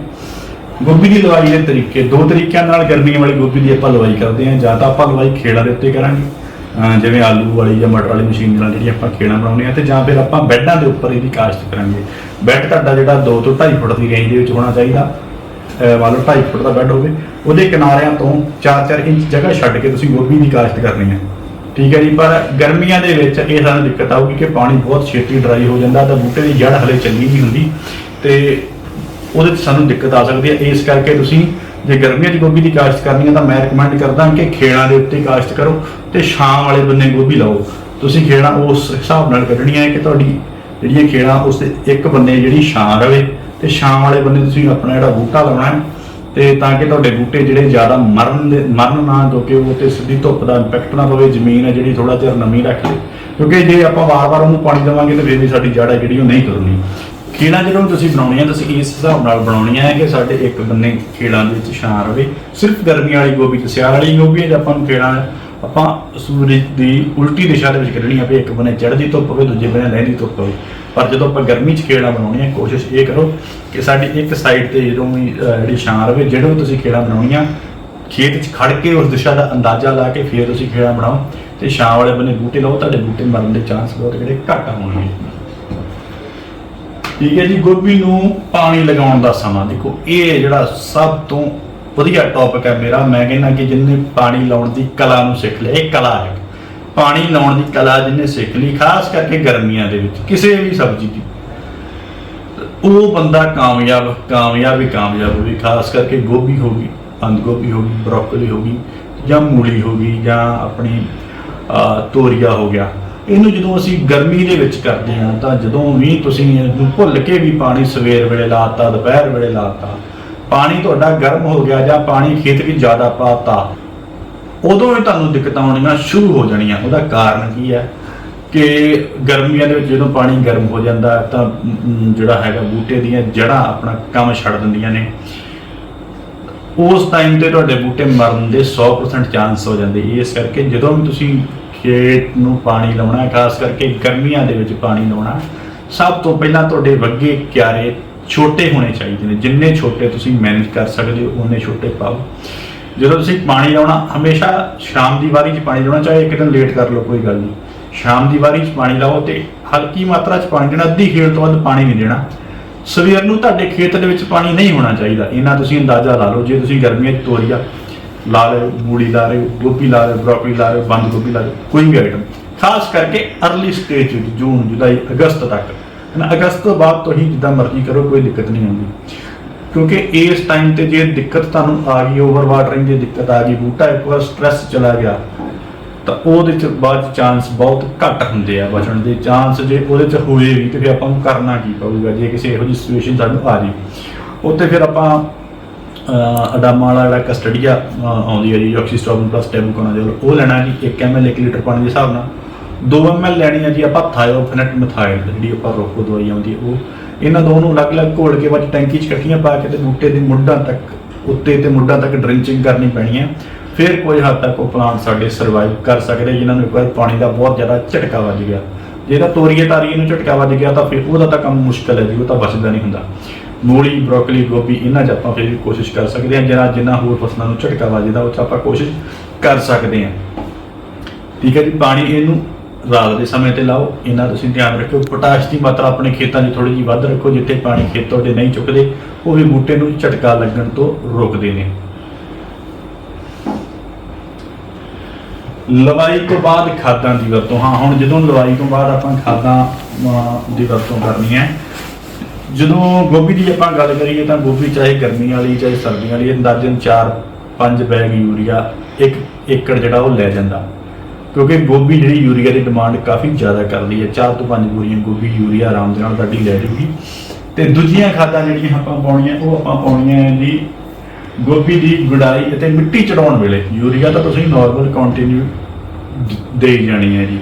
ਗੋਭੀ ਦੀ ਲਵਾਈ ਦੇ ਤਰੀਕੇ, ਦੋ ਤਰੀਕਿਆਂ ਨਾਲ ਗਰਮੀਆਂ ਵਾਲੀ ਗੋਭੀ ਦੀ ਆਪਾਂ ਲਵਾਈ ਕਰਦੇ ਹਾਂ, ਜਾਂ ਤਾਂ ਆਪਾਂ ਲਵਾਈ ਖੇੜਾਂ ਦੇ ਉੱਤੇ ਕਰਾਂਗੇ। ਜਿਵੇਂ ਆਲੂ ਵਾਲੀ ਜਾਂ ਮਟਰ ਵਾਲੀ ਮਸ਼ੀਨ ਨਾਲ ਜਿਹੜੀ ਆਪਾਂ ਖੇੜਾਂ ਬਣਾਉਂਦੇ ਆ ਤੇ ਜਾਂ ਫਿਰ ਆਪਾਂ ਬੈੱਡਾਂ ਦੇ ਉੱਪਰ ਇਹਦੀ ਕਾਸ਼ਤ ਕਰਾਂਗੇ। ਬੈੱਡ ਤੁਹਾਡਾ ਜਿਹੜਾ 2 ਤੋਂ 2.5 ਫੁੱਟ ਦੀ ਰੇਂਜ ਦੇ ਵਿੱਚ ਹੋਣਾ ਚਾਹੀਦਾ। ਮੰਨ ਲਓ 2.5 ਫੁੱਟ ਦਾ ਬੈੱਡ ਹੋਵੇ, ਉਹਦੇ ਕਿਨਾਰਿਆਂ ਤੋਂ 4-4 ਇੰਚ ਜਗ੍ਹਾ ਛੱਡ ਕੇ ਤੁਸੀਂ ਗੋਭੀ ਦੀ ਕਾਸ਼ਤ ਕਰਨੀ ਹੈ। ਠੀਕ ਹੈ ਜੀ, ਪਰ ਗਰਮੀਆਂ ਦੇ ਵਿੱਚ ਇਹ ਸਾਨੂੰ ਦਿੱਕਤ ਆਊਗੀ ਕਿ ਪਾਣੀ ਬਹੁਤ ਛੇਤੀ ਡਰਾਈ ਹੋ ਜਾਂਦਾ, ਤਾਂ ਬੂਟੇ ਦੀ ਜੜ ਹਲੇ ਚੰਗੀ ਨਹੀਂ ਹੁੰਦੀ। ਤੇ ਉਹਦੇ 'ਚ ਸਾਨੂੰ ਦਿੱਕਤ ਆ ਸਕਦੀ ਹੈ। ਇਸ ਕਰਕੇ ਤੁਸੀਂ ਜੇ ਗਰਮੀਆਂ 'ਚ ਗੋਭੀ ਦੀ ਕਾਸ਼ਤ ਕਰਨੀ ਹੈ ਤਾਂ ਮੈਂ ਰეკਮੈਂਡ ਕਰਦਾ ਕਿ ਖੇੜਾਂ ਦੇ ਉੱਤੇ ਕਾਸ਼ਤ ਕਰੋ ਤੇ ਸ਼ਾਮ ਵਾਲੇ ਬੰਨੇ ਗੋਭੀ ਲਾਓ। ਤੁਸੀਂ ਖੇੜਾਂ ਉਸ ਹਿਸਾਬ ਨਾਲ ਕੱਢਣੀਆਂ ਹੈ ਕਿ ਤੁਹਾਡੀ ਜਿਹੜੀਆਂ ਖੇੜਾਂ ਉਸ ਦੇ ਇੱਕ ਬੰਨੇ ਜਿਹੜੀ ਛਾਂ ਰਵੇ ਤੇ ਛਾਂ ਵਾਲੇ ਬੰਨੇ ਤੁਸੀਂ ਆਪਣਾ ਜਿਹੜਾ ਬੂਟਾ ਲਾਉਣਾ ਹੈ ਤੇ ਤਾਂ ਕਿ ਤੁਹਾਡੇ ਬੂਟੇ ਜਿਹੜੇ ਜ਼ਿਆਦਾ ਮਰਨ ਦੇ ਮਰਨ ਨਾ ਕਿਉਂਕਿ ਉਹ ਤੇ ਸਿੱਧੀ ਧੁੱਪ ਦਾ ਇੰਪੈਕਟ ਨਾ ਪਵੇ, ਜ਼ਮੀਨ ਹੈ ਜਿਹੜੀ ਥੋੜਾ ਜਿਹਾ ਨਮੀ ਰੱਖ ਲੇ ਕਿਉਂਕਿ ਜੇ ਆਪਾਂ ਵਾਰ-ਵਾਰ ਉਹਨੂੰ ਪਾਣੀ ਦੇਵਾਂਗੇ ਤਾਂ ਫਿਰ ਵੀ ਸਾਡੀ ਜੜ ਹੈ ਜਿਹੜੀ ਉਹ ਨਹੀਂ ਕਰੂਗੀ ਖੇੜਾਂ ਜਦੋਂ ਤੁਸੀਂ ਬਣਾਉਣੀਆਂ, ਤੁਸੀਂ ਇਸ ਹਿਸਾਬ ਨਾਲ ਬਣਾਉਣੀਆਂ ਹੈ ਕਿ ਸਾਡੇ ਇੱਕ ਬੰਨੇ ਖੇੜਾਂ ਦੇ ਵਿੱਚ ਛਾਂ ਰਵੇ ਸਿਰਫ ਗਰਮੀ ਵਾਲੀ ਗੋਭੀ ਤੇ ਸਿਆਲ ਵਾਲੀ ਗੋਭੀ ਹੈ, ਜੇ ਆਪਾਂ ਨੂੰ ਖੇੜਾਂ ਆਪਾਂ ਸੂਰਜ ਦੀ ਉਲਟੀ ਦਿਸ਼ਾ ਦੇ ਵਿੱਚ ਕੱਢਣੀ ਆ ਵੀ ਇੱਕ ਬੰਨੇ ਚੜ੍ਹਦੀ ਧੁੱਪ ਹੋਵੇ, ਦੂਜੇ ਬੰਨੇ ਲਹਿੰਦੀ ਧੁੱਪ ਹੋਵੇ। ਪਰ ਜਦੋਂ ਆਪਾਂ ਗਰਮੀ 'ਚ ਖੇੜਾਂ ਬਣਾਉਣੀਆਂ, ਕੋਸ਼ਿਸ਼ ਇਹ ਕਰੋ ਕਿ ਸਾਡੀ ਇੱਕ ਸਾਈਡ ਤੇ ਜਦੋਂ ਵੀ ਜਿਹੜੀ ਛਾਂ ਰਵੇ ਜਿਹੜਾ ਵੀ ਤੁਸੀਂ ਖੇੜਾਂ ਬਣਾਉਣੀਆਂ, ਖੇਤ 'ਚ ਖੜ ਕੇ ਉਸ ਦਿਸ਼ਾ ਦਾ ਅੰਦਾਜ਼ਾ ਲਾ ਕੇ ਫਿਰ ਤੁਸੀਂ ਖੇੜਾਂ ਬਣਾਓ ਤੇ ਛਾਂ ਵਾਲੇ ਬੰਨੇ ਬੂਟੇ ਲਾਓ, ਤੁਹਾਡੇ ਬੂਟੇ ਮਰਨ ਦੇ ਚਾਂਸ ਬਹੁਤ ਜਿਹੜੇ ਘੱਟ ਹੋਣਗੇ। ਠੀਕ ਹੈ ਜੀ, ਗੋਭੀ ਨੂੰ ਪਾਣੀ ਲਗਾਉਣ ਦਾ ਸਮਾਂ। ਦੇਖੋ, ਇਹ ਜਿਹੜਾ ਸਭ ਤੋਂ ਵਧੀਆ ਟੌਪਿਕ ਹੈ ਮੇਰਾ। ਮੈਂ ਕਹਿੰਦਾ ਕਿ ਜਿੰਨੇ ਪਾਣੀ ਲਾਉਣ ਦੀ ਕਲਾ ਨੂੰ ਸਿੱਖ ਲਿਆ, ਇਹ ਕਲਾ ਹੈ। ਪਾਣੀ ਲਾਉਣ ਦੀ ਕਲਾ ਜਿਹਨੇ ਸਿੱਖ ਲਈ, ਖਾਸ ਕਰਕੇ ਗਰਮੀਆਂ ਦੇ ਵਿੱਚ, ਕਿਸੇ ਵੀ ਸਬਜ਼ੀ ਦੀ। ਉਹ ਬੰਦਾ ਕਾਮਯਾਬ ਕਾਮਯਾਬ ਹੀ ਕਾਮਯਾਬ ਹੋਵੇ। ਖਾਸ ਕਰਕੇ ਗੋਭੀ ਹੋ ਗਈ, ਬੰਦ ਗੋਭੀ ਹੋ ਗਈ, ਬਰੋਕਲੀ ਹੋ ਗਈ, ਜਾਂ ਮੂਲੀ ਹੋ ਗਈ, ਜਾਂ ਆਪਣੀ ਤੋਰੀਆ ਹੋ ਗਿਆ। ਇਹਨੂੰ ਜਦੋਂ ਅਸੀਂ ਗਰਮੀ ਦੇ ਵਿੱਚ ਕਰਦੇ ਹਾਂ, ਤਾਂ ਜਦੋਂ ਵੀ ਤੁਸੀਂ ਇਹਨੂੰ ਭੁੱਲ ਕੇ ਵੀ ਪਾਣੀ ਸਵੇਰ ਵੇਲੇ ਲਾਤਾ, ਦੁਪਹਿਰ ਵੇਲੇ ਲਾਤਾ, ਪਾਣੀ ਤੁਹਾਡਾ ਗਰਮ ਹੋ ਗਿਆ ਜਾਂ ਪਾਣੀ ਖੇਤ ਵਿੱਚ ਜ਼ਿਆਦਾ ਪਾਤਾ, ਉਦੋਂ ਹੀ ਤੁਹਾਨੂੰ ਦਿੱਕਤਾਂ ਆਉਣੀਆਂ ਸ਼ੁਰੂ ਹੋ ਜਾਣੀਆਂ। ਉਹਦਾ ਕਾਰਨ ਕੀ ਹੈ ਕਿ ਗਰਮੀਆਂ ਦੇ ਵਿੱਚ ਜਦੋਂ ਪਾਣੀ ਗਰਮ ਹੋ ਜਾਂਦਾ, ਤਾਂ ਜਿਹੜਾ ਹੈਗਾ ਬੂਟੇ ਦੀਆਂ ਜੜ੍ਹਾਂ ਆਪਣਾ ਕੰਮ ਛੱਡ ਦਿੰਦੀਆਂ ਨੇ। ਉਸ ਟਾਈਮ ਤੇ ਤੁਹਾਡੇ ਬੂਟੇ ਮਰਨ ਦੇ 100% ਚਾਂਸ ਹੋ ਜਾਂਦੇ ਇਸ ਕਰਕੇ ਜਦੋਂ ਵੀ ਤੁਸੀਂ ਖੇਤ ਨੂੰ ਪਾਣੀ ਲਾਉਣਾ, ਖਾਸ ਕਰਕੇ ਗਰਮੀਆਂ ਦੇ ਵਿੱਚ ਪਾਣੀ ਲਾਉਣਾ, ਸਭ ਤੋਂ ਪਹਿਲਾਂ ਤੁਹਾਡੇ ਵੱਗੇ ਕਿਆਰੇ ਛੋਟੇ ਹੋਣੇ ਚਾਹੀਦੇ ਨੇ। ਜਿੰਨੇ ਛੋਟੇ ਤੁਸੀਂ ਮੈਨੇਜ ਕਰ ਸਕਦੇ ਹੋ, ਉਹਨੇ ਛੋਟੇ ਪਾਓ। ਜਦੋਂ ਤੁਸੀਂ ਪਾਣੀ ਲਾਉਣਾ, ਹਮੇਸ਼ਾ ਸ਼ਾਮ ਦੀ ਵਾਰੀ 'ਚ ਪਾਣੀ ਲਾਉਣਾ, ਚਾਹੇ ਇੱਕ ਦਿਨ ਲੇਟ ਕਰ ਲਓ, ਕੋਈ ਗੱਲ ਨਹੀਂ। ਸ਼ਾਮ ਦੀ ਵਾਰੀ 'ਚ ਪਾਣੀ ਲਾਓ ਤੇ ਹਲਕੀ ਮਾਤਰਾ 'ਚ ਪਾਣੀ ਦੇਣਾ, ਅੱਧੀ ਖੇਡ ਤੋਂ ਵੱਧ ਪਾਣੀ ਨਹੀਂ ਦੇਣਾ। ਸਵੇਰ ਨੂੰ ਤੁਹਾਡੇ ਖੇਤ ਦੇ ਵਿੱਚ ਪਾਣੀ ਨਹੀਂ ਹੋਣਾ ਚਾਹੀਦਾ। ਇਹਨਾਂ ਤੁਸੀਂ ਅੰਦਾਜ਼ਾ ਲਾ ਲਓ, ਜੇ ਤੁਸੀਂ ਗਰਮੀਆਂ 'ਚ ਤੋਰੀਆ ਲਾ ਰਹੇ ਹੋ ਮੂਲੀ ਲਾ ਰਹੇ ਹੋ ਗੋਭੀ ਲਾ ਰਹੇ ਹੋ ਬਰੋਕਲੀ ਲਾ ਰਹੇ ਹੋ ਬੰਦ ਗੋਭੀ ਲਾ ਰਹੇ ਹੋ ਕੋਈ ਵੀ ਆਈਟਮ ਖਾਸ ਕਰਕੇ ਅਰਲੀ ਸਟੇਜ ਵਿੱਚ, ਜੂਨ, ਜੁਲਾਈ, ਅਗਸਤ ਤੱਕ। ਹਨਾ, ਅਗਸਤ ਤੋਂ ਬਾਅਦ ਤੋਂ ਜਿੱਦਾਂ ਮਰਜ਼ੀ ਕਰੋ, ਕੋਈ ਦਿੱਕਤ ਨਹੀਂ ਆਉਂਦੀ। ਕਿਉਂਕਿ ਇਸ ਟਾਈਮ ਤੇ ਜੇ ਦਿੱਕਤ ਤੁਹਾਨੂੰ ਆ ਗਈ ਓਵਰ ਵਾਟਰਿੰਗ ਦੀ ਦਿੱਕਤ ਆ ਗਈ, ਬੂਟਾ ਇੱਕ ਵਾਰ ਸਟ੍ਰੈਸ ਚਲਾ ਗਿਆ, ਤਾਂ ਉਹਦੇ ਚ ਬਾਅਦ ਚਾਂਸ ਬਹੁਤ ਘੱਟ ਹੁੰਦੇ ਆ ਬਚਣ ਦੇ। ਚਾਂਸ ਜੇ ਉਹਦੇ ਚ ਹੋਏ ਵੀ, ਤੇ ਫਿਰ ਆਪਾਂ ਨੂੰ ਕਰਨਾ ਕੀ ਪਊਗਾ? ਜੇ ਕਿਸੇ ਇਹੋ ਜਿਹੀ ਸਿਚੁਏਸ਼ਨ ਸਾਨੂੰ ਆ ਜੀ ਉੱਤੇ ਫਿਰ ਆਪਾਂ ਅਡਾਮਾ ਵਾਲਾ ਜਿਹੜਾ ਕਸਟਡੀਆ ਅਹ, ਆਉਂਦੀ ਹੈ ਜੀ ਆਕਸੀਸਟੋਬਨ ਪਲੱਸ ਟੈਬੂਕੋਨਾਜ਼ੋਲ ਉਹ ਲੈਣਾ ਜੀ 1 ml 1 ਲੀਟਰ ਪਾਣੀ ਦੇ ਹਿਸਾਬ ਨਾਲ। 2 ml ਲੈਣੀ ਹੈ ਜੀ ਆਪਾਂ ਥਾਇਓਫਨਟ ਮਿਥਾਈਲ ਜਿਹੜੀ ਆਪਾਂ ਰੋਕੋ ਦਵਾਈ ਆਉਂਦੀ ਹੈ ਉਹ। ਇਹਨਾਂ ਦੋਵਾਂ ਨੂੰ ਅਲੱਗ-ਅਲੱਗ ਘੋਲ ਕੇ ਬਾਅਦ ਟੈਂਕੀ 'ਚ ਇਕੱਠੀਆਂ ਪਾ ਕੇ ਤੇ ਬੂਟੇ ਦੇ ਮੁੱਢਾਂ ਤੱਕ ਉੱਤੇ ਤੇ ਮੁੱਢਾਂ ਤੱਕ ਡ੍ਰਿੰਚਿੰਗ ਕਰਨੀ ਪੈਣੀ ਹੈ ਫਿਰ ਕੋਈ ਹੱਦ ਤੱਕ ਉਹ ਪਲਾਂਟ ਸਾਡੇ ਸਰਵਾਈਵ ਕਰ ਸਕਦੇ ਜਿਨ੍ਹਾਂ ਨੂੰ ਇੱਕ ਵਾਰ ਪਾਣੀ ਦਾ ਬਹੁਤ ਜ਼ਿਆਦਾ ਝਟਕਾ ਵੱਜ ਗਿਆ। ਜੇ ਤਾਂ ਤੋਰੀਏ ਤਾਰੀਏ ਨੂੰ ਝਟਕਾ ਵੱਜ ਗਿਆ ਤਾਂ ਫਿਰ ਉਹਦਾ ਤਾਂ ਕੰਮ ਮੁਸ਼ਕਲ ਹੈ ਜੀ ਉਹ ਤਾਂ ਬਚਦਾ ਨਹੀਂ ਹੁੰਦਾ। ਮੂਲੀ, ਬ੍ਰੋਕਲੀ, ਗੋਭੀ, ਇਹਨਾਂ 'ਚ ਆਪਾਂ ਫਿਰ ਵੀ ਕੋਸ਼ਿਸ਼ ਕਰ ਸਕਦੇ ਹਾਂ। ਜਿਹੜਾ ਜਿੰਨਾ ਹੋਰ ਫਸਲਾਂ ਨੂੰ ਝਟਕਾ ਵੱਜਦਾ, ਉਹ 'ਚ ਆਪਾਂ ਕੋਸ਼ਿਸ਼ ਕਰ ਸਕਦੇ ਹਾਂ। ਠੀਕ ਹੈ ਜੀ, ਪਾਣੀ ਇਹਨੂੰ ਰਾਤ ਦੇ ਸਮੇਂ ਤੇ ਲਾਓ। ਇਹਨਾਂ ਤੁਸੀਂ ਧਿਆਨ ਰੱਖਿਓ, ਪੋਟਾਸ਼ ਦੀ ਮਾਤਰਾ ਆਪਣੇ ਖੇਤਾਂ 'ਚ ਥੋੜੀ ਜਿਹੀ ਵੱਧ ਰੱਖੋ। ਜਿੱਥੇ ਪਾਣੀ ਖੇਤ ਤੁਹਾਡੇ ਨਹੀਂ ਚੁੱਕਦੇ, ਉਹ ਵੀ ਬੂਟੇ ਨੂੰ ਝਟਕਾ ਲੱਗਣ ਤੋਂ ਰੋਕਦੇ ਨੇ। ਲਵਾਈ ਤੋਂ ਬਾਅਦ ਖਾਦਾਂ ਦੀ ਵਰਤੋਂ। ਹਾਂ, ਹੁਣ ਜਦੋਂ ਲਵਾਈ ਤੋਂ ਬਾਅਦ ਆਪਾਂ ਖਾਦਾਂ ਦੀ ਵਰਤੋਂ ਕਰਨੀ ਹੈ ਜਦੋਂ ਗੋਭੀ ਦੀ ਆਪਾਂ ਗੱਲ ਕਰੀਏ ਤਾਂ ਗੋਭੀ ਚਾਹੇ ਗਰਮੀ ਵਾਲੀ, ਚਾਹੇ ਸਰਦੀਆਂ ਵਾਲੀ, ਅੰਦਾਜ਼ਨ 4-5 ਬੈਗ ਯੂਰੀਆ, ਇੱਕ ਏਕੜ ਜਿਹੜਾ ਉਹ ਲੈ ਜਾਂਦਾ। ਕਿਉਂਕਿ ਗੋਭੀ ਜਿਹੜੀ ਯੂਰੀਆ ਦੀ ਡਿਮਾਂਡ ਕਾਫੀ ਜ਼ਿਆਦਾ ਕਰਦੀ ਹੈ। 4 ਤੋਂ 5 ਬੋਰੀਆਂ ਗੋਭੀ ਯੂਰੀਆ ਆਰਾਮ ਦੇ ਨਾਲ ਤੁਹਾਡੀ ਲੈ ਜੂਗੀ। ਤੇ ਦੂਜੀਆਂ ਖਾਦਾਂ ਜਿਹੜੀਆਂ ਆਪਾਂ ਪਾਉਣੀਆਂ, ਉਹ ਆਪਾਂ ਪਾਉਣੀਆਂ ਜੀ ਗੋਭੀ ਦੀ ਗੁਡਾਈ ਅਤੇ ਮਿੱਟੀ ਚੜਾਉਣ ਵੇਲੇ। ਯੂਰੀਆ ਤਾਂ ਤੁਸੀਂ ਨਾਰਮਲ ਕੰਟੀਨਿਊ ਦੇ ਜਾਣੀ ਹੈ ਜੀ।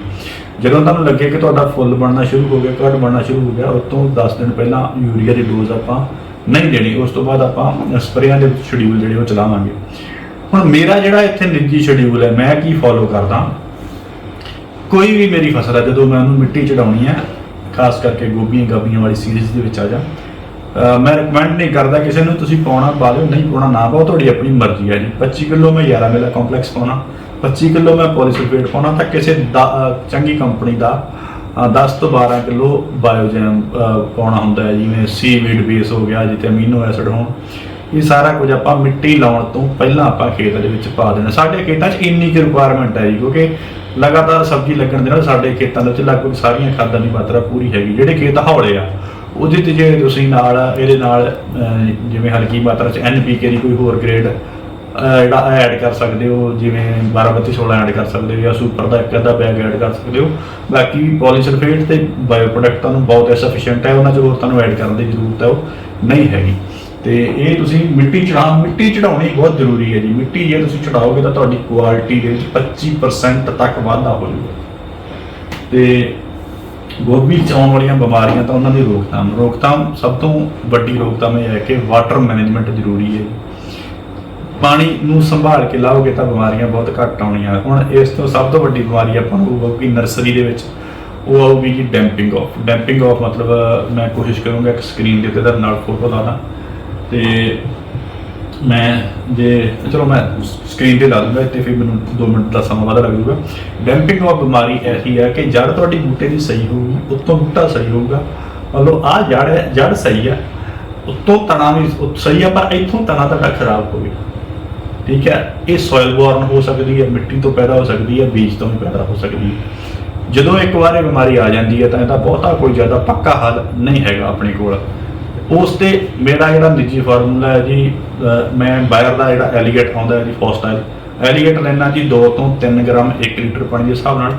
ਜਦੋਂ ਤੁਹਾਨੂੰ ਲੱਗੇ ਕਿ ਤੁਹਾਡਾ ਫੁੱਲ ਬਣਨਾ ਸ਼ੁਰੂ ਹੋ ਗਿਆ, ਘਟ ਬਣਨਾ ਸ਼ੁਰੂ ਹੋ ਗਿਆ ਉਸ ਤੋਂ 10 ਦਿਨ ਪਹਿਲਾਂ ਯੂਰੀਆ ਦੀ ਡੋਜ਼ ਆਪਾਂ ਨਹੀਂ ਦੇਣੀ, ਉਸ ਤੋਂ ਬਾਅਦ ਆਪਾਂ ਸਪਰੇਆਂ ਦੇ ਸ਼ਡਿਊਲ ਜਿਹੜੇ ਉਹ ਚਲਾਵਾਂਗੇ। ਹੁਣ ਮੇਰਾ ਜਿਹੜਾ ਇੱਥੇ ਨਿੱਜੀ ਸ਼ਡਿਊਲ ਹੈ, ਮੈਂ ਕੀ ਫੋਲੋ ਕਰਦਾ? ਕੋਈ ਵੀ ਮੇਰੀ ਫਸਲ ਹੈ, ਜਦੋਂ ਮੈਂ ਉਹਨੂੰ ਮਿੱਟੀ ਚੜਾਉਣੀ ਹੈ, ਖਾਸ ਕਰਕੇ ਗੋਭੀਆਂ ਗਾਭੀਆਂ ਵਾਲੀ ਸੀਰੀਜ਼ ਦੇ ਵਿੱਚ ਆ ਜਾ ਮੈਂ ਰეკਮੈਂਡ ਨਹੀਂ ਕਰਦਾ ਕਿਸੇ ਨੂੰ ਤੁਸੀਂ ਪਾਉਣਾ ਪਾ ਲਿਓ, ਨਹੀਂ ਪਾਉਣਾ ਨਾ ਪਾਓ, ਤੁਹਾਡੀ ਆਪਣੀ ਮਰਜ਼ੀ ਹੈ ਜੀ। 25 ਕਿਲੋ ਮੈਂ 11 ਮੇਲਾ ਕੰਪਲੈਕਸ ਪਾਉਣਾ। 25 ਕਿਲੋ ਮੈਂ ਪੋਲੀਸਲਫੇਟ ਪਾਉਣਾ ਤਾਂ ਕਿਸੇ ਦਾ- ਚੰਗੀ ਕੰਪਨੀ ਦਾ, ਅਹ 10 ਤੋਂ 12 ਕਿਲੋ ਬਾਇਓਜੈਮ ਪਾਉਣਾ ਹੁੰਦਾ ਹੈ, ਜਿਵੇਂ ਸੀਵੀਡ ਬੇਸ ਹੋ ਗਿਆ, ਜਿੱਥੇ ਅਮੀਨੋ ਐਸਿਡ ਹੋਣ। ਇਹ ਸਾਰਾ ਕੁਝ ਆਪਾਂ ਮਿੱਟੀ ਲਾਉਣ ਤੋਂ ਪਹਿਲਾਂ ਆਪਾਂ ਖੇਤ ਦੇ ਵਿੱਚ ਪਾ ਦੇਣਾ ਸਾਡੇ ਖੇਤਾਂ 'ਚ ਇੰਨੀ ਕੁ ਰਿਕੁਆਇਰਮੈਂਟ ਹੈ ਜੀ, ਕਿਉਂਕਿ ਲਗਾਤਾਰ ਸਬਜ਼ੀ ਲੱਗਣ ਦੇ ਨਾਲ ਸਾਡੇ ਖੇਤਾਂ ਦੇ ਵਿੱਚ ਲਗਭਗ ਸਾਰੀਆਂ ਖਾਦਾਂ ਦੀ ਮਾਤਰਾ ਪੂਰੀ ਹੈਗੀ। ਜਿਹੜੇ ਖੇਤ ਹੌਲੇ ਆ, ਉਹਦੇ ਤੇ ਜੇ ਤੁਸੀਂ ਨਾਲ, ਇਹਦੇ ਨਾਲ ਜਿਵੇਂ ਹਲਕੀ ਮਾਤਰਾ 'ਚ ਐਨਪੀਕੇ ਦੀ ਕੋਈ ਹੋਰ ਗ੍ਰੇਡ ਜਿਹੜਾ ਐਡ ਕਰ ਸਕਦੇ ਹੋ, ਜਿਵੇਂ 123216 ਐਡ ਕਰ ਸਕਦੇ ਹੋ ਜਾਂ ਸੁਪਰ ਦਾ ਇੱਕ ਅੱਧਾ ਬੈਗ ਐਡ ਕਰ ਸਕਦੇ ਹੋ। ਬਾਕੀ ਪੋਲੀਸਲਫੇਟ ਤੇ ਬਾਇਓ ਪ੍ਰੋਡਕਟ ਤੁਹਾਨੂੰ ਬਹੁਤ ਸਫੀਸ਼ੀਐਂਟ ਹੈ, ਉਹਨਾਂ 'ਚ ਹੋਰ ਤੁਹਾਨੂੰ ਐਡ ਕਰਨ ਦੀ ਜ਼ਰੂਰਤ ਹੈ, ਉਹ ਨਹੀਂ ਹੈਗੀ। ਤੇ ਇਹ ਤੁਸੀਂ ਮਿੱਟੀ ਚੜਾ ਮਿੱਟੀ ਚੜਾਉਣੀ ਬਹੁਤ ਜ਼ਰੂਰੀ ਹੈ ਜੀ। ਮਿੱਟੀ ਜੇ ਤੁਸੀਂ ਚੜਾਓਗੇ ਤਾਂ ਤੁਹਾਡੀ ਕੁਆਲਿਟੀ ਦੇ ਵਿੱਚ 25% ਤੱਕ ਵਾਧਾ ਹੋ ਜਾਊਗਾ। ਤੇ ਗੋਭੀ ਚ ਆਉਣ ਵਾਲੀਆਂ ਬਿਮਾਰੀਆਂ ਤਾਂ ਉਹਨਾਂ ਦੀ ਰੋਕਥਾਮ ਰੋਕਥਾਮ ਸਭ ਤੋਂ ਵੱਡੀ ਰੋਕਥਾਮ ਇਹ ਹੈ ਕਿ ਵਾਟਰ ਮੈਨੇਜਮੈਂਟ ਜ਼ਰੂਰੀ ਹੈ। ਪਾਣੀ ਨੂੰ ਸੰਭਾਲ ਕੇ ਲਾਓਗੇ ਤਾਂ ਬਿਮਾਰੀਆਂ ਬਹੁਤ ਘੱਟ ਆਉਣੀਆਂ। ਹੁਣ ਇਸ ਤੋਂ ਸਭ ਤੋਂ ਵੱਡੀ ਬਿਮਾਰੀ ਆਪਾਂ ਨੂੰ ਹੋਊਗੀ ਨਰਸਰੀ ਦੇ ਵਿੱਚ। ਉਹ ਆਊਗੀ ਜੀ ਡੈਂਪਿੰਗ ਆਫ। ਡੈਂਪਿੰਗ ਆਫ ਮਤਲਬ ਮੈਂ ਕੋਸ਼ਿਸ਼ ਕਰੂੰਗਾ ਇੱਕ ਸਕਰੀਨ ਦੇ ਉੱਤੇ ਤੁਹਾਡੇ ਨਾਲ ਫੋਟੋ ਲਾ ਤੇ ਮੈਂ ਜੇ ਚਲੋ ਮੈਂ ਸਕਰੀਨ ਤੇ ਲਾ ਦੂੰਗਾ ਤੇ ਫਿਰ ਮੈਨੂੰ 2 ਮਿੰਟ ਦਾ ਸਮਾਂ ਵੱਧ ਲੱਗੂਗਾ ਡੈਂਪਿੰਗ ਆਫ ਬਿਮਾਰੀ ਐਸੀ ਹੈ ਕਿ ਜੜ ਤੁਹਾਡੀ ਬੂਟੇ ਦੀ ਸਹੀ ਹੋਊਗੀ, ਉੱਤੋਂ ਬੂਟਾ ਸਹੀ ਹੋਊਗਾ। ਮਤਲਬ ਆ ਜੜ ਜੜ ਸਹੀ ਹੈ। ਉੱਤੋਂ ਤਣਾ ਵੀ ਸਹੀ ਆ ਪਰ ਇੱਥੋਂ ਤਣਾ ਤੁਹਾਡਾ ਖਰਾਬ ਹੋਵੇ। ਠੀਕ ਹੈ, ਇਹ ਸੋਇਲ ਬੋਰਨ ਹੋ ਸਕਦੀ ਹੈ, ਮਿੱਟੀ ਤੋਂ ਪੈਦਾ ਹੋ ਸਕਦੀ ਹੈ, ਬੀਜ ਤੋਂ ਵੀ ਪੈਦਾ ਹੋ ਸਕਦੀ ਹੈ। ਜਦੋਂ ਇੱਕ ਵਾਰ ਇਹ ਬਿਮਾਰੀ ਆ ਜਾਂਦੀ ਹੈ, ਤਾਂ ਇਹਦਾ ਬਹੁਤਾ ਕੋਈ ਜ਼ਿਆਦਾ ਪੱਕਾ ਹੱਲ ਨਹੀਂ ਹੈਗਾ ਆਪਣੇ ਕੋਲ। ਉਸ ਤੇ ਮੇਰਾ ਜਿਹੜਾ ਨਿੱਜੀ ਫਾਰਮੂਲਾ ਹੈ ਜੀ ਮੈਂ ਬਾਇਰ ਦਾ ਜਿਹੜਾ ਐਲੀਗੇਟ ਆਉਂਦਾ ਹੈ ਜੀ ਫੋਸਟਾਈਲ ਐਲੀਗੇਟ ਲੈਣਾ ਜੀ 2 ਤੋਂ 3 ਗ੍ਰਾਮ 1 ਲੀਟਰ ਪਾਣੀ ਦੇ ਹਿਸਾਬ ਨਾਲ।